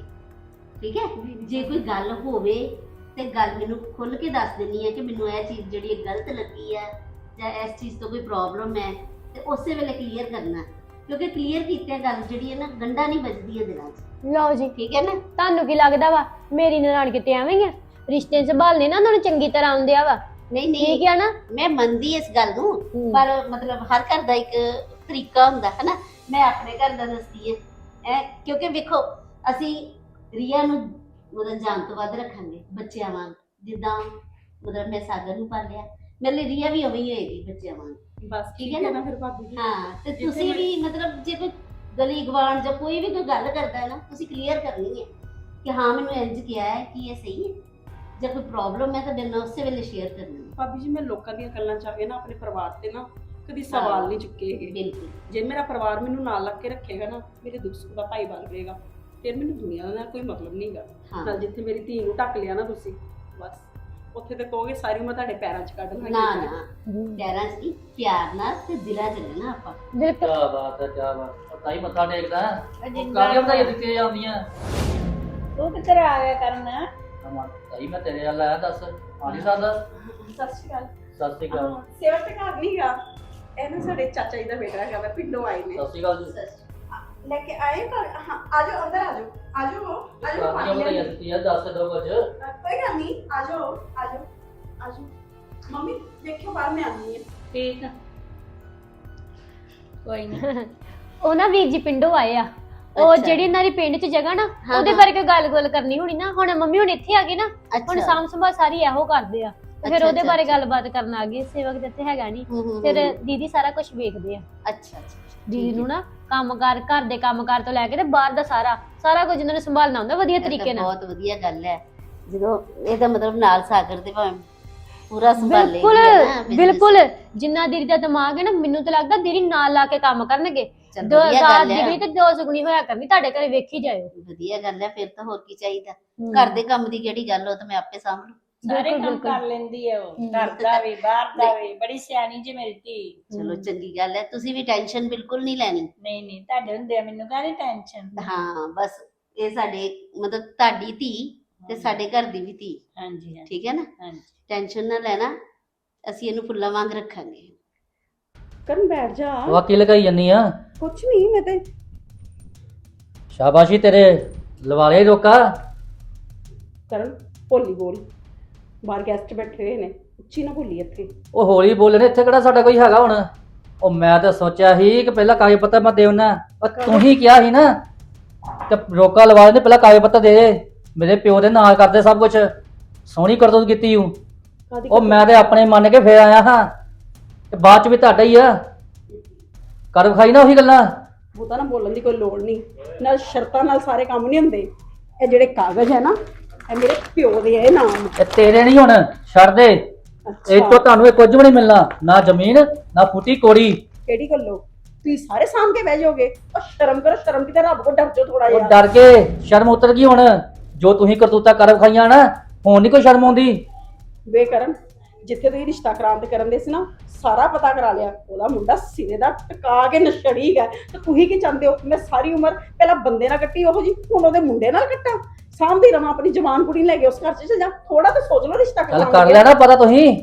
ਠੀਕ ਹੈ? ਜੇ ਕੋਈ ਗੱਲ ਹੋਵੇ ਤੇ ਗੱਲ ਮੈਨੂੰ ਖੁੱਲ ਕੇ ਦੱਸ ਦੇਣੀ ਹੈ ਕਿ ਮੈਨੂੰ ਇਹ ਚੀਜ਼ ਜਿਹੜੀ ਹੈ ਗਲਤ ਲੱਗੀ ਹੈ ਜਾਂ ਇਸ ਚੀਜ਼ ਤੋਂ ਕੋਈ ਪ੍ਰੋਬਲਮ ਹੈ ਤੇ ਉਸੇ ਵੇਲੇ ਕਲੀਅਰ ਕਰਨਾ। ਕਿਉਂਕਿ ਕਲੀਅਰ ਕੀਤਿਆਂ ਗੱਲ ਜਿਹੜੀ ਹੈ ਨਾ ਗੰਡਾ ਨਹੀਂ ਵੱਜਦੀ ਹੈ ਦਿਲਾਂ 'ਚ।
ਲਓ ਜੀ
ਠੀਕ ਹੈ ਨਾ?
ਤੁਹਾਨੂੰ ਕੀ ਲੱਗਦਾ ਵਾ? ਮੇਰੀ ਨਨਾਣ ਕਿਤੇ ਐਵੇਂ ਹੀ ਆ? ਰਿਸ਼ਤੇ ਸੰਭਾਲਨੇ ਨਾ ਉਹਨਾਂ ਨੂੰ ਚੰਗੀ ਤਰ੍ਹਾਂ ਆਉਂਦੇ ਆ ਵਾ।
ਨਹੀਂ ਨਹੀਂ।
ਠੀਕ ਆ ਨਾ?
ਮੈਂ ਮੰਨਦੀ ਇਸ ਗੱਲ ਨੂੰ
ਹੂੰ।
ਪਰ ਮਤਲਬ ਹਰ ਘਰ ਦਾ ਇੱਕ ਤਰੀਕਾ ਹੁੰਦਾ ਹੈ ਨਾ ਮੈਂ ਆਪਣੇ ਘਰ ਦਾ ਦੱਸਦੀ ਹੈ। ਐ ਕਿਉਂਕਿ ਵੇਖੋ ਅਸੀਂ ਰੀਆ ਨੂੰ ਮਤਲਬ ਜਾਨ ਤੋਂ ਵੱਧ ਰੱਖਾਂਗੇ ਬੱਚਿਆਂ ਵਾਂਗ। ਜਿੱਦਾਂ ਮਤਲਬ ਮੈਂ ਸਾਗਰ ਨੂੰ ਪਾਲਿਆ ਮੇਰੇ ਲਈ ਰੀਆ ਵੀ ਉਵੇਂ ਹੀ ਹੋਏਗੀ ਬੱਚਿਆਂ ਵਾਂਗ।
ਬਸ
ਠੀਕ ਹੈ ਨਾ?
ਫਿਰ ਭਾਬੀ ਜੀ।
ਹਾਂ ਤੇ
ਜਿੱਥੇ
ਤੁਸੀਂ ਵੀ ਮਤਲਬ ਜੇ ਕੋਈ ਗਲੀ ਗਵਾਂਡ ਜਾਂ ਕੋਈ ਵੀ ਕੋਈ ਗੱਲ ਕਰਦਾ ਹੈ ਨਾ ਤੁਸੀਂ ਕਲੀਅਰ ਕਰਨੀ ਹੈ ਕਿ ਹਾਂ ਮੈਨੂੰ ਇੰਜ ਕਿਹਾ ਹੈ ਕਿ ਇਹ ਸਹੀ ਹੈ। ਜੇ ਕੋਈ ਪ੍ਰੋਬਲਮ ਹੈ ਤਾਂ ਮੇਰੇ ਨਾਲ ਉਸੇ ਵੇਲੇ ਸ਼ੇਅਰ ਕਰਨੀ ਹੈ
ਭਾਬੀ ਜੀ ਮੈਂ ਲੋਕਾਂ ਦੀਆਂ ਗੱਲਾਂ ਚ ਆ ਕੇ ਨਾ ਆਪਣੇ ਪਰਿਵਾਰ ਤੇ ਨਾ ਕਦੀ ਸਵਾਲ ਨਹੀਂ ਚੁੱਕੇ ਹੈਗੇ।
ਬਿਲਕੁਲ।
ਜੇ ਮੇਰਾ ਪਰਿਵਾਰ ਮੈਨੂੰ ਨਾਲ ਲੱਗ ਕੇ ਰੱਖੇਗਾ ਨਾ ਮੇਰੇ ਦੁੱਖ ਸੁੱਖ ਦਾ ਭਾਈ ਬਣ ਰਹੇਗਾ ਫਿਰ ਮੈਨੂੰ ਦੁਨੀਆ ਨਾਲ ਕੋਈ ਮਤਲਬ ਨਹੀਂਗਾ
ਹਾਂ।
ਨਾਲ ਜਿੱਥੇ ਮੇਰੀ ਧੀ ਨੂੰ ਢੱਕ ਲਿਆ ਨਾ ਤੁਸੀਂ ਬਸ। ਉੱਥੇ ਤੇ ਕਹੋਗੇ ਸਾਰੀ ਉਮਰ ਤੁਹਾਡੇ ਪੈਰਾਂ 'ਚ ਕੱਢ ਲਾਂਗੇ
ਨਾ ਨਾ। ਪੈਰਾਂ 'ਚ ਨਹੀਂ ਪਿਆਰ ਨਾਲ ਤੇ ਦਿਲਾਂ 'ਚ ਰਹਿਣਾ ਆਪਾਂ।
ਬਿਲਕੁਲ
ਕਿਆ ਬਾਤ ਹੈ ਕਿਆ ਬਾਤ। ਹੈ ਤਾਈ ਮੱਥਾ ਟੇਕਦਾ।
ਅਜਿੰਦਾ
ਕਾਹਦੀਆਂ ਵਧਾਈਆਂ ਦਿੱਤੀਆਂ ਜਾਂਦੀਆਂ
ਤੂੰ ਕਿੱਧਰ ਆ ਗਿਆ ਕਰਨ?
ਅਮਾ ਤਾਈ ਮੈਂ ਤੇਰੇ ਵੱਲ ਆਇਆ ਦੱਸ। ਆਣੀ ਸਾਦਾ
ਸਤਿ ਸ਼੍ਰੀ ਅਕਾਲ।
ਸਤਿ ਸ਼੍ਰੀ ਅਕਾਲ।
ਹਾਂ, ਸੇਵਾ ਤੇ ਘਰ ਨਹੀਂਗਾ ਇਹ ਨਾ ਸਾਡੇ ਚਾਚਾ ਜੀ ਦਾ ਬੇਟਾ ਹੈਗਾ ਵਾ ਪਿੰਡੋਂ ਆਏ ਨੇ।
ਸਤਿ ਸ਼੍ਰੀ ਅਕਾਲ ਜੀ।
ਲੈ ਕੇ ਆਏ ਘਰ। ਹਾਂ ਆਜੋ ਅੰਦਰ ਆਜੋ। ਆਜੋ ਆਜੋ
ਕਾਹਦੀਆਂ
ਪਾਣੀ
ਵਧਾਈਆਂ
ਲਿਆਈ।
ਦਿੱਤੀਆਂ ਦੱਸ ਦੋ ਕੁਝ
ਕੋਈ ਗੱਲ ਨਹੀਂ ਆਜੋ ਆਜੋ ਆਜੋ। ਮੰਮੀ ਦੇਖਿਓ ਬਾਹਰ ਮੈਂ ਆਉਂਦੀ ਹਾਂ।
ਠੀਕ ਆ। ਕੋਈ ਨਹੀਂ
ਉਹ ਨਾ ਵੀਰ ਜੀ ਪਿੰਡੋਂ ਆਏ ਆ। ਉਹ
ਅੱਛਾ।
ਜਿਹੜੀ ਇਹਨਾਂ ਦੀ ਪਿੰਡ 'ਚ ਜਗ੍ਹਾ ਨਾ
ਹਾਂ,
ਉਹਦੇ
ਹਾਂ।
ਬਾਰੇ ਕੋਈ ਗੱਲ-ਗੁੱਲ ਕਰਨੀ ਹੋਣੀ ਨਾ। ਹੁਣ ਮੰਮੀ ਹੁਣ ਇੱਥੇ ਆ ਗਏ ਨਾ ਹੁਣ
ਅੱਛਾ।
ਸਾਂਭ ਸੰਭਾਲ ਸਾਰੀ ਇਹੋ ਕਰਦੇ ਆ। ਤੇ ਫਿਰ
ਅੱਛਾ,
ਉਹਦੇ
ਅੱਛਾ,
ਬਾਰੇ
ਅੱਛਾ।
ਗੱਲਬਾਤ ਕਰਨ ਆ ਗਏ ਸੇਵਕ ਜਿੱਥੇ ਹੈਗਾ ਨਹੀਂ
ਹੂੰ, ਹੂੰ,
ਫਿਰ
ਹੂੰ।
ਦੀਦੀ ਸਾਰਾ ਕੁਝ ਵੇਖਦੇ ਆ।
ਅੱਛਾ ਅੱਛਾ
ਦੀਦੀ ਨੂੰ ਨਾ ਕੰਮਕਾਰ ਘਰ ਦੇ ਕੰਮਕਾਰ ਤੋਂ ਲੈ ਕੇ ਤੇ ਬਾਹਰ ਦਾ ਸਾਰਾ ਸਾਰਾ ਕੁਝ ਇਹਨਾਂ ਨੂੰ ਸੰਭਾਲਣਾ ਹੁੰਦਾ ਵਧੀਆ
ਇਹ ਤਾਂ
ਤਰੀਕੇ ਨਾਲ।
ਬਹੁਤ ਵਧੀਆ ਗੱਲ ਹੈ। ਜਦੋਂ ਇਹਦਾ ਮਤਲਬ ਨਾਲ ਸਾਗਰ ਦੇ ਭਾਵੇਂ ਪੂਰਾ ਸੰਭਾਲੇ
ਬਿਲਕੁਲ ਬਿਲਕੁਲ। ਜਿੰਨਾ ਦੀਦੀ ਦਾ ਦਿਮਾਗ ਹੈ ਨਾ ਮੈਨੂੰ ਤਾਂ ਲੱਗਦਾ ਦੀਦੀ ਨਾਲ ਲਾ ਕੇ ਕੰਮ ਕਰਨਗੇ। ਦੋ
ਵਧੀਆ
ਰਾਤ
ਗੱਲ ਹੈ।
ਦੀ ਤੇ ਦੋ ਸੁਗਣੀ ਹੋਇਆ ਕਰਨੀ ਤੁਹਾਡੇ ਘਰੇ ਵੇਖੀ ਜਾਇਓ।
ਵਧੀਆ ਗੱਲ ਹੈ ਫਿਰ ਤਾਂ ਹੋਰ ਕੀ ਚਾਹੀਦਾ। ਘਰ ਦੇ ਕੰਮ ਦੀ ਕਿਹੜੀ ਗੱਲ ਉਹ ਤਾਂ ਮੈਂ ਆਪੇ ਸਾਂਭ ਲੂ
ਸਾਰੇ
ਬਿਲਕੁਲ,
ਕੰਮ
ਬਿਲਕੁਲ।
ਕਰ ਲੈਂਦੀ ਹੈ ਉਹ
ਹਮ।
ਘਰ ਦਾ ਵੀ ਬਾਹਰ ਦਾ ਵੀ ਬੜੀ ਸਿਆਣੀ ਜੀ ਮੇਰੀ ਧੀ।
ਚਲੋ ਚੰਗੀ ਗੱਲ ਹੈ ਤੁਸੀਂ ਵੀ ਟੈਨਸ਼ਨ ਬਿਲਕੁਲ ਨਹੀਂ ਲੈਣੀ।
ਨਹੀਂ ਨਹੀਂ ਤੁਹਾਡੇ ਹੁੰਦੇ ਆ ਮੈਨੂੰ ਕਾਹਦੀ ਟੈਨਸ਼ਨ?
ਹਾਂ ਬਸ ਇਹ ਸਾਡੇ ਮਤਲਬ ਤੁਹਾਡੀ ਧੀ ਤੇ ਸਾਡੇ ਘਰ ਦੀ ਵੀ ਧੀ।
ਹਾਂਜੀ ਹਾਂਜੀ।
ਠੀਕ ਹੈ ਨਾ?
ਹਾਂਜੀ।
ਟੈਨਸ਼ਨ ਨਾ ਲੈਣਾ ਅਸੀਂ ਇਹਨੂੰ ਫੁੱਲਾਂ ਵਾਂਗ ਰੱਖਾਂਗੇ।
ਕਰਨ ਬੈਠ ਜਾ।
ਵਾਕੀ ਲਗਾਈ ਜੰਨੀ ਆ?
ਕੁਛ ਨਹੀਂ ਮੈਂ ਤੇ
ਸ਼ਾਬਾਸ਼ੀ ਤੇਰੇ ਲਵਾਲੇ ਰੋਕਾ
ਕਰਨ ਭੋਲੀ ਬੋਲ। ਬਾਹਰ ਗੈਸਟ ਬੈਠੇ ਹੋਏ ਨੇ ਉੱਚੀ ਨਾ ਭੁੱਲੀ ਇੱਥੇ।
ਉਹ ਹੌਲੀ ਬੋਲਣੇ ਇੱਥੇ ਕਿਹੜਾ ਸਾਡਾ ਕੋਈ ਹੈਗਾ ਹੁਣ? ਉਹ ਮੈਂ ਤਾਂ ਸੋਚਿਆ ਸੀ ਕਿ ਪਹਿਲਾਂ ਕਾਗਜ਼ ਪੱਤਰ ਮੈਂ ਦੇਉਣਾ ਪਰ ਤੂੰ ਹੀ ਕਿਹਾ ਸੀ ਨਾ ਕਿ ਰੋਕਾ ਲਵਾ ਲੈਂਦੇ ਪਹਿਲਾਂ ਕਾਗਜ਼ ਪੱਤਰ ਦੇ ਦੇ। ਮੇਰੇ ਪਿਓ ਦੇ ਨਾਲ ਕਰਦੇ ਸਭ ਕੁਝ ਸੋਹਣੀ ਕਰਤੂਤ ਕੀਤੀ ਹੂੰ ਉਹ ਮੈਂ ਤੇ ਆਪਣੇ ਮੰਨ ਕੇ ਫੇਰ ਆਇਆ ਹਾਂ। ਤੇ ਬਾਅਦ ਚ ਵੀ ਤੁਹਾਡਾ ਹੀ ਆ। ਕਰ ਵਿਖਾਈ ਨਾ ਉਹੀ ਗੱਲਾਂ।
ਬਹੁਤਾ ਨਾ ਬੋਲਣ ਦੀ ਕੋਈ ਲੋੜ ਨਹੀਂ। ਨਾਲ ਸ਼ਰਤਾਂ ਨਾਲ ਸਾਰੇ ਕੰਮ ਨਹੀਂ ਹੁੰਦੇ। ਇਹ ਜਿਹੜੇ ਕਾਗਜ਼ ਹੈ ਨਾ ਇਹ ਮੇਰੇ ਪਿਓ ਦੇ ਇਹ ਨਾਮ।
ਇਹ ਤੇਰੇ ਨਹੀਂ ਹੁਣ ਛੱਡ ਦੇ। ਇਹ ਤੋਂ ਤੁਹਾਨੂੰ ਇਹ ਕੁਝ ਵੀ ਨਹੀਂ ਮਿਲਣਾ ਨਾ ਜ਼ਮੀਨ ਨਾ ਫੁੱਟੀ ਕੋੜੀ।
ਕਿਹੜੀ ਗੱਲੋਂ? ਤੁਸੀਂ ਸਾਰੇ ਸਾਂਭ ਕੇ ਬਹਿ ਜਾਓਗੇ। ਉਹ ਸ਼ਰਮ ਕਰੋ ਸ਼ਰਮ ਕਿਤੇ ਰੱਬ ਕੋ ਡਰ ਜਾਓ ਥੋੜਾ
ਉਹ
ਜਿਹਾ।
ਡਰ ਕੇ ਸ਼ਰਮ ਉਤਰ ਗਈ ਹੁਣ। ਜੋ ਤੁਸੀਂ ਕਰਤੂਤਾ ਕਰ ਵਿਖਾਈਆਂ ਨਾ ਹੁਣ ਨਹੀਂ ਕੋਈ ਸ਼ਰਮ ਆਉਂਦੀ।
ਬੇਕਰਨ ਜਿੱਥੇ ਤੁਸੀਂ ਰਿਸ਼ਤਾ ਤੇ ਕਰਨ ਦੇ ਸੀ ਨਾ ਸਾਰਾ ਪਤਾ ਕਰਾ ਲਿਆ। ਉਹਦਾ ਮੁੰਡਾ ਸਿਰੇ ਦਾ ਟਕਾ ਕੇ ਨਸ਼ੜੀ ਹੈ। ਤੇ ਤੁਸੀਂ ਕੀ ਚਾਹੁੰਦੇ ਹੋ ਮੈਂ ਸਾਰੀ ਉਮਰ ਪਹਿਲਾਂ ਬੰਦੇ ਨਾਲ ਕੱਟੀ ਉਹੋ ਜੀ ਹੁਣ ਉਹਦੇ ਮੁੰਡੇ ਨਾਲ ਕੱਟਾਂ? ਸਾਂਭਦੀ ਰਵਾਂ ਆਪਣੀ ਜਵਾਨ ਕੁੜੀ ਨੂੰ ਲੈ ਕੇ ਉਸ ਘਰ 'ਚ ਚਲ ਜਾ। ਥੋੜਾ ਤਾਂ ਸੋਚ ਲਓ ਰਿਸ਼ਤਾ
ਚੱਲ
ਕਰਾਉਣ
ਕਰ। ਲੈਣਾ ਪਤਾ ਤੁਸੀਂ।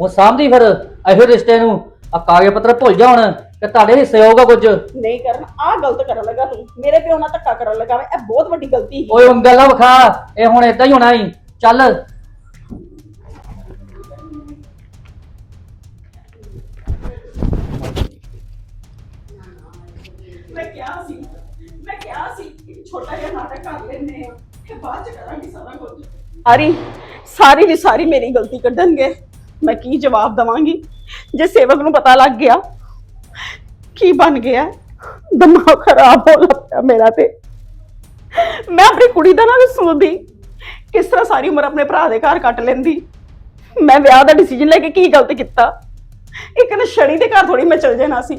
ਉਹ ਸਾਂਭਦੀ ਫਿਰ ਇਹੋ ਰਿਸ਼ਤੇ ਨੂੰ। ਆ ਕਾਗਜ਼ ਪੱਤਰ ਭੁੱਲ ਜਾ ਹੁਣ ਕਿ ਤੁਹਾਡੇ ਹਿੱਸੇ ਹੋਊਗਾ ਕੁਝ।
ਨਹੀਂ ਕਰਨ ਆਹ ਗਲਤ ਕਰਨ ਲੱਗਾ ਤੂੰ। ਮੇਰੇ ਪਿਓ ਨਾਲ ਧੱਕਾ ਕਰਨ ਲੱਗਾ ਵਾ ਇਹ ਬਹੁਤ ਵੱਡੀ ਗਲਤੀ ਹੈ
ਓਏ ਉਂਗਲ ਨਾ ਵਿਖਾ ਇਹ ਹੁਣ ਏਦਾਂ ਹੀ ਹੋਣਾ ਹੀ ਚੱਲ
ਛੋਟਾ ਜਿਹਾ ਨਾਟਕ ਕਰ ਲੈਨੇ ਆ ਤੇ ਬਾਅਦ ਚ ਕਰਾਂਗੇ ਸਾਰਾ ਕੁਝ। ਸਾਰੀ ਸਾਰੀ ਦੀ ਸਾਰੀ ਮੇਰੀ ਗਲਤੀ ਕੱਢਣਗੇ। ਮੈਂ ਕੀ ਜਵਾਬ ਦਵਾਂਗੀ? ਜੇ ਸੇਵਕ ਨੂੰ ਪਤਾ ਲੱਗ ਗਿਆ, ਕੀ ਬਣ ਗਿਆ? ਦਿਮਾਗ ਖਰਾਬ ਹੋ ਲੱਗਾ ਮੇਰਾ ਤੇ। ਮੈਂ ਆਪਣੀ ਕੁੜੀ ਦਾ ਨਾ ਵੀ ਸੁਣਦੀ। ਕਿਸ ਤਰ੍ਹਾਂ ਸਾਰੀ ਉਮਰ ਆਪਣੇ ਭਰਾ ਦੇ ਘਰ ਕੱਟ ਲੈਂਦੀ? ਮੈਂ ਵਿਆਹ ਦਾ ਡਿਸੀਜਨ ਲੈ ਕੇ ਕੀ ਗਲਤ ਕੀਤਾ? ਇੱਕ ਨਾ ਸ਼ੜੀ ਦੇ ਘਰ ਥੋੜੀ ਮੈਂ ਚਲ ਜਾਣਾ ਸੀ।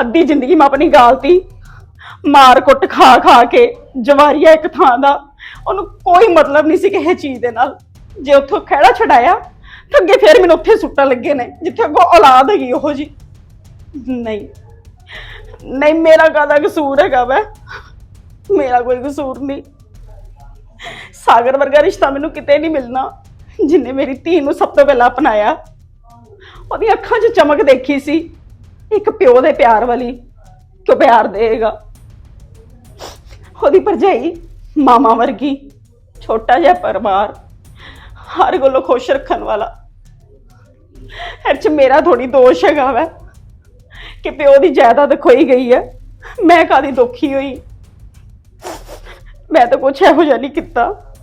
ਅੱਧੀ ਜ਼ਿੰਦਗੀ ਮੈਂ ਆਪਣੀ ਗਾਲਤੀ। ਮਾਰ ਕੁੱਟ ਖਾ ਖਾ ਕੇ ਜਵਾਰੀਆ ਇੱਕ ਥਾਂ ਦਾ। ਉਹਨੂੰ ਕੋਈ ਮਤਲਬ ਨਹੀਂ ਸੀ ਕਿਸੇ ਚੀਜ਼ ਦੇ ਨਾਲ। ਜੇ ਉੱਥੋਂ ਖਹਿੜਾ ਛਡਾਇਆ, ਤਾਂ ਅੱਗੇ ਫਿਰ ਮੈਨੂੰ ਉੱਥੇ ਸੁੱਟਣ ਲੱਗੇ ਨੇ, ਜਿੱਥੇ ਅੱਗੋਂ ਔਲਾਦ ਹੈਗੀ ਉਹ ਜੀ। ਨਹੀਂ। ਨਹੀਂ, ਮੇਰਾ ਕਾਹਦਾ ਕਸੂਰ ਹੈਗਾ ਵੈ? ਮੇਰਾ ਕੋਈ ਕਸੂਰ ਨਹੀਂ। ਸਾਗਰ ਵਰਗਾ ਰਿਸ਼ਤਾ ਮੈਨੂੰ ਕਿਤੇ ਨਹੀਂ ਮਿਲਣਾ, ਜਿਨੇ ਮੇਰੀ ਧੀ ਨੂੰ ਸਭ ਤੋਂ ਪਹਿਲਾਂ ਅਪਣਾਇਆ। ਉਹਦੀਆਂ ਅੱਖਾਂ 'ਚ ਚਮਕ ਦੇਖੀ ਸੀ, ਇੱਕ ਪਿਓ ਦੇ ਪਿਆਰ ਵਾਲੀ। ਕਿ ਪਿਆਰ ਦੇਗਾ ਉਹਦੀ ਭਰਜਾਈ ਮਾਮਾ ਵਰਗੀ ਛੋਟਾ ਜਿਹਾ ਪਰਿਵਾਰ ਹਰ ਗੱਲੋਂ ਖੁਸ਼ ਰੱਖਣ ਵਾਲਾ। ਇਹ 'ਚ ਮੇਰਾ ਥੋੜੀ ਦੋਸ਼ ਹੈਗਾ ਵੈ। ਕਿ ਪਿਓ ਦੀ ਜਾਇਦਾਦ ਖੋਈ ਗਈ ਹੈ। ਮੈਂ ਕਾਦੀ ਦੁਖੀ ਹੋਈ? ਮੈਂ ਤਾਂ ਕੁਛ ਇਹੋ ਜਿਹਾ ਨਹੀਂ ਕੀਤਾ।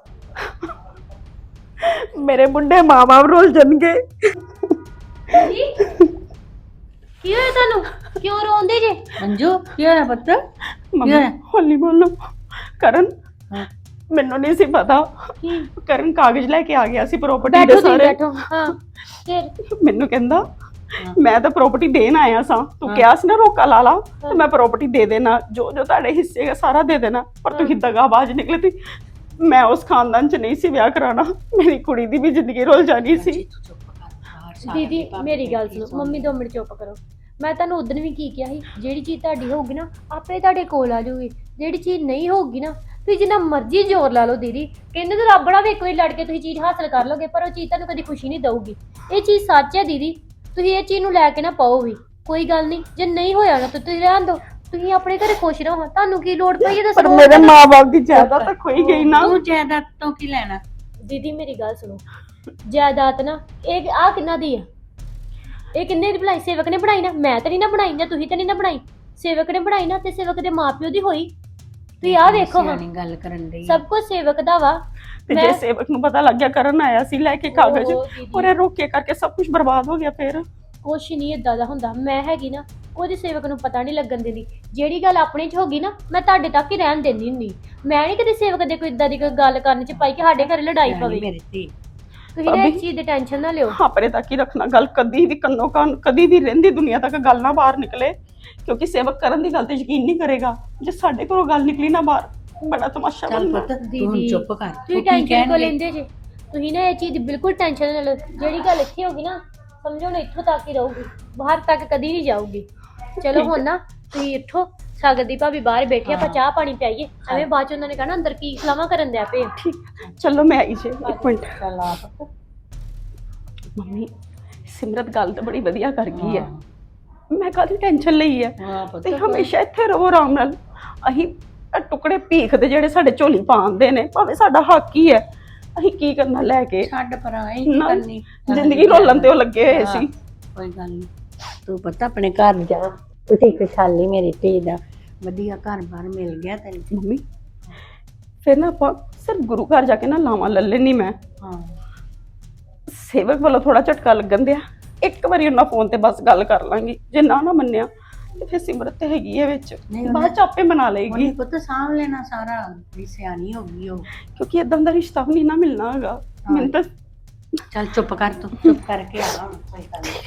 ਮੇਰੇ ਮੁੰਡੇ ਮਾਂ-ਬਾਪ ਰੋਲ ਜਾਣਗੇ।
ਜੀ ਕੀ ਹੋਇਆ ਤੁਹਾਨੂੰ? ਕਿਉਂ ਰੋਂਦੇ ਜੇ?
ਮੰਜੂ ਕੀ ਹੋਇਆ ਪੁੱਤ?
ਮੰਮੀ
ਹੋਇਆ?
ਹੌਲੀ ਬੋਲੋ। ਕਰਨ
ਹਾਂ।
ਮੈਨੂੰ ਨਹੀਂ ਸੀ ਪਤਾ।
ਕੀ?
ਕਰਨ ਕਾਗਜ਼ ਲੈ ਕੇ ਆ ਗਿਆ ਸੀ ਪ੍ਰਾਪਰਟੀ
ਬੈਠੋ
ਦੇ
ਤੁਸੀਂ
ਸਾਰੇ।
ਬੈਠੋ। ਹਾਂ ਫਿਰ?
ਮੈਨੂੰ ਕਹਿੰਦਾ
ਹਾਂ।
ਮੈਂ ਤਾਂ ਪ੍ਰਾਪਰਟੀ ਦੇਣ ਆਇਆ ਸਾਂ। ਤੂੰ
ਹਾਂ।
ਕਿਹਾ ਸੀ ਨਾ ਰੋਕਾ ਲਾ ਲਾ ਤੇ ਮੈਂ ਪ੍ਰਾਪਰਟੀ ਦੇ ਦੇਣਾ। ਜੋ ਜੋ ਤੁਹਾਡੇ ਹਿੱਸੇ ਹੈ ਸਾਰਾ ਦੇ ਦੇਣਾ। ਪਰ ਤੁਸੀਂ ਦਗਾਬਾਜ਼ ਨਿਕਲੇ ਤੀ ਮੈਂ ਉਸ ਖਾਨਦਾਨ ਚ ਨਹੀਂ ਸੀ ਵਿਆਹ ਕਰਾਉਣਾ। ਮੇਰੀ ਕੁੜੀ ਦੀ ਵੀ ਜ਼ਿੰਦਗੀ ਰੁਲ ਜਾਣੀ ਸੀ।
ਤੂੰ
ਦੀਦੀ ਮੇਰੀ ਗੱਲ ਸੁਣੋ। ਮੰਮੀ ਦੋ ਮਿੰਟ ਚੁੱਪ ਕਰੋ। ਮੈਂ ਤੁਹਾਨੂੰ ਉਦੋਂ ਵੀ ਕੀ ਕਿਹਾ ਸੀ ਜਿਹੜੀ ਚੀਜ਼ ਤੁਹਾਡੀ ਹੋਊਗੀ ਨਾ ਆਪੇ ਤੁਹਾਡੇ ਕੋਲ ਆ ਜਾਊਗੀ। ਜਿਹੜੀ ਚੀਜ਼ ਨਹੀਂ ਹੋਊਗੀ ਨਾ ਤੁਸੀਂ ਜਿੰਨਾ ਮਰਜ਼ੀ ਜ਼ੋਰ ਲਾ ਲਓ ਦੀਦੀ। ਕਹਿੰਦੇ ਤਾਂ ਰੱਬ ਨਾਲ ਵੀ ਇੱਕ ਵਾਰੀ ਲੜ ਕੇ ਤੁਸੀਂ ਚੀਜ਼ ਹਾਸਲ ਕਰ ਲੋਗੇ ਪਰ ਉਹ ਚੀਜ਼ ਤੁਹਾਨੂੰ ਕਦੀ ਖੁਸ਼ੀ ਨਹੀਂ ਦਊਗੀ। ਇਹ ਚੀਜ਼ ਸੱਚ ਹੈ ਦੀਦੀ। ਤੁਸੀਂ ਇਹ ਚੀਜ਼ ਨੂੰ ਲੈ ਕੇ ਨਾ ਪਾਓ ਵੀ ਕੋਈ ਗੱਲ ਨਹੀਂ ਜੇ ਨਹੀਂ ਹੋਇਆ ਨਾ ਤਾਂ ਤੁਸੀਂ ਰਹਿਣ ਦਿਓ ਤੁਸੀਂ ਆਪਣੇ ਘਰੇ ਖੁਸ਼ ਰਹੋ ਤੁਹਾਨੂੰ ਕੀ ਲੋੜ ਪਈ ਹੈ
ਪਰ
ਦੱਸੋ
ਮੇਰੇ ਮਾਂ-ਬਾਪ ਦੀ ਜਾਇਦਾਦ ਤਾਂ ਖੋਈ ਗਈ ਨਾ।
ਤੂੰ ਜਾਇਦਾਦ ਤੋਂ ਕੀ ਲੈਣਾ?
ਦੀਦੀ ਮੇਰੀ ਗੱਲ ਸੁਣੋ। ਜਾਇਦਾਦ ਨਾ ਇਹ ਆ ਕਿੰਨਾ ਦੀ ਆ? ਇਹ ਕਿੰਨੇ ਦੀ ਬਣਾਈ ਸੇਵਕ ਨੇ ਬਣਾਈ ਨਾ। ਮੈਂ ਤਾਂ ਨਹੀਂ ਨਾ ਬਣਾਈ ਜਾਂ ਤੁਸੀਂ ਤਾਂ ਨਹੀਂ ਨਾ ਬਣਾਈ। ਸੇਵਕ ਨੇ ਬਣਾਈ ਨਾ ਤੇ ਸੇਵਕ ਦੇ ਮਾਪਿਓ ਦੀ ਹੋਈ। ਤੁਸੀਂ ਆ ਵੇਖੋ ਹਾਂ
ਸਿਆਣੀ ਗੱਲ ਕਰਨ ਦੀ
ਸਭ ਕੁਝ ਸੇਵਕ ਦਾ ਵਾ।
ਤੇ ਜੇ
ਮੈਂ-
ਸੇਵਕ ਨੂੰ ਪਤਾ ਲੱਗ ਗਿਆ ਕਰਨ ਆਇਆ ਸੀ ਲੈ ਕੇ ਕਾਗਜ਼
ਓਹ ਦੀਦੀ।
ਔਰ ਇਹ ਰੋਕੇ ਕਰਕੇ ਸਭ ਕੁਝ ਬਰਬਾਦ ਹੋ ਗਿਆ ਫਿਰ।
ਕੁਛ ਨਹੀਂ ਇਦਾਂ ਦਾ ਹੁੰਦਾ। ਮੈਂ ਹੈਗੀ ਨਾ ਉਹਦੇ ਸੇਵਕ ਨੂੰ ਪਤਾ ਨਹੀਂ ਲੱਗਣ ਦਿੰਦੀ। ਜਿਹੜੀ ਗੱਲ ਆਪਣੇ 'ਚ ਹੋਗੀ ਨਾ ਮੈਂ ਤੁਹਾਡੇ ਤੱਕ ਹੀ ਰਹਿਣ ਦਿੰਦੀ ਹੁੰਦੀ। ਮੈਂ ਨਹੀਂ ਕਦੇ ਸੇਵਕ ਦੇ ਕੋਈ ਇਦਾਂ ਦੀ ਕੋਈ ਗੱਲ ਕਰਨ 'ਚ ਪਾਈ ਕਿ ਸਾਡੇ ਘਰੇ ਲੜਾਈ
ਸਿਆਣੀ
ਪਵੇ।
ਮੇਰੀ ਧੀ
ਤੁਸੀਂ ਨਾ ਇਸ
ਭਾਬੀ।
ਚੀਜ਼ ਦੀ ਟੈਨਸ਼ਨ ਨਾ ਲਿਓ।
ਆਪਣੇ ਤੱਕ ਹੀ ਰੱਖਣਾ? ਗੱਲ ਕਦੀ ਵੀ ਕੰਨੋ ਕੰਨ ਕਦੀ ਵੀ ਰਹਿੰਦੀ ਦੁਨੀਆ ਤੱਕ ਗੱਲ ਨਾ ਬਾਹਰ ਨਿਕਲੇ। ਕਿਉਂਕਿ ਸੇਵਕ ਕਰਨ ਦੀ ਗੱਲ ਤੇ ਯਕੀਨ ਨਹੀਂ ਕਰੇਗਾ। ਜੇ ਸਾਡੇ ਕੋਲੋਂ ਗੱਲ ਨਿਕਲੀ ਨਾ ਬਾਹਰ ਬੜਾ ਤਮਾਸ਼ਾ
ਚੱਲ
ਬਣਨਾ।
ਪੁੱਤ ਤੂੰ
ਦੀਦੀ,
ਚੁੱਪ ਕਰ।
ਤੁਸੀਂ ਟੈਨਸ਼ਨ ਕੋ ਲੈਂਦੇ ਜੇ? ਤੁਸੀਂ ਨਾ ਇਹ ਚੀਜ਼ ਦੀ ਬਿਲਕੁਲ ਟੈਨਸ਼ਨ ਨਾ ਲਓ। ਜਿਹੜੀ ਗੱਲ ਇੱਥੇ ਹੋਗੀ ਨਾ ਸਮਝੋ ਨਾ ਇੱਥੋਂ ਤੱਕ ਹੀ ਰਹੂਗੀ। ਬਾਹਰ ਤੱਕ ਕਦੀ ਨਹੀਂ ਜਾਊਗੀ। ਚਲੋ ਹੁਣ ਨਾ ਤੁਸੀਂ ਇੱਥੋਂ ਸਾਗਰ ਦੀ ਭਾਬੀ ਬਾਹਰ ਬੈਠੀ ਆਪਾਂ। ਚਾਹ ਪਾਣੀ ਪਿਆਈਏ। ਐਵੇਂ ਬਾਅਦ ਚ ਉਹਨਾਂ ਨੇ ਕਹਿਣਾ ਅੰਦਰ ਕੀ ਖਲਾਵਾ ਕਰਨ ਦਿਆ ਪਏ ਆ।
ਚਲੋ ਮੈਂ ਆਈ ਜੇ ਇੱਕ ਮਿੰਟ।
ਚੱਲ ਆ ਪੁੱਤ।
ਮੰਮੀ ਸਿਮਰਤ ਗੱਲ ਤਾਂ ਬੜੀ ਵਧੀਆ ਕਰ ਗਈ ਹੈ। ਮੈਂ ਕਾਹਦੀ ਟੈਨਸ਼ਨ ਲਈ ਹੈ?
ਹਾਂ ਪੁੱਤ
ਤੇ ਹਮੇਸ਼ਾ ਇੱਥੇ ਰਹੋ ਆਰਾਮ ਨਾਲ। ਅਸੀਂ ਇਹ ਟੁਕੜੇ ਭੀਖ ਦੇ ਜਿਹੜੇ ਸਾਡੇ ਝੋਲੀ ਪਾਉਂਦੇ ਨੇ ਭਾਵੇਂ ਸਾਡਾ ਹੱਕ ਹੀ ਹੈ। ਅਸੀਂ ਕੀ ਕਰਨਾ ਲੈ ਕੇ?
ਛੱਡ ਪਰਾਂ ਇਹ
ਨਾ,
ਕਰਨੀ?
ਜ਼ਿੰਦਗੀ ਰੋਲਣ ਤੇ ਉਹ ਲੱਗੇ ਹੋਏ
ਹਾਂ,
ਸੀ।
ਕੋਈ ਗੱਲ ਨਹੀਂ ਤੂੰ ਪਤਾ ਆਪਣੇ ਘਰ ਜਾ। ਤੁਸੀਂ ਖੁਸ਼ਹਾਲੀ ਮੇਰੀ ਧੀ ਦਾ ਵਧੀਆ ਘਰ-ਬਾਰ ਮਿਲ ਗਿਆ ਤੈਨੂੰ।
ਮੰਮੀ ਫਿਰ ਨਾ ਆਪਾਂ ਸਿਰਫ ਗੁਰੂ ਘਰ ਜਾ ਕੇ ਨਾ ਲਾਵਾਂ ਲੈ ਲੈਣੀ ਮੈਂ।
ਹਾਂ।
ਸੇਵਕ ਵੱਲੋਂ ਥੋੜਾ ਝਟਕਾ ਲੱਗਣ ਦਿਆ। ਇੱਕ ਵਾਰੀ ਉਹਨਾਂ ਫੋਨ ਤੇ ਬਸ ਗੱਲ ਕਰ ਲਾਂਗੀ। ਜੇ ਨਾ ਨਾ ਮੰਨਿਆ ਤੇ ਫਿਰ ਸਿਮਰਤ ਤੇ ਹੈਗੀ ਹੈ ਵਿੱਚ।
ਨਹੀਂ, ਉਹਨੇ-
ਬਾਅਦ ਚ ਆਪੇ ਮਨਾ
ਉਹਨੇ
ਲਏਗੀ
ਪੁੱਤ ਸਾਂਭ ਲੈਣਾ ਸਾਰਾ ਵੀ ਸਿਆਣੀ ਹੋ ਗਈ ਉਹ।
ਕਿਉਂਕਿ ਇਦਾਂ ਦਾ ਰਿਸ਼ਤਾ ਵੀ ਨਹੀਂ ਨਾ ਮਿਲਣਾ ਹੈਗਾ। ਮੈਨੂੰ ਤਾਂ
ਚੱਲ ਚੁੱਪ ਕਰ ਤੂੰ ਚੁੱਪ ਕਰਕੇ ਆ ਹੁਣ, ਕੋਈ ਗੱਲ ਨਹੀਂ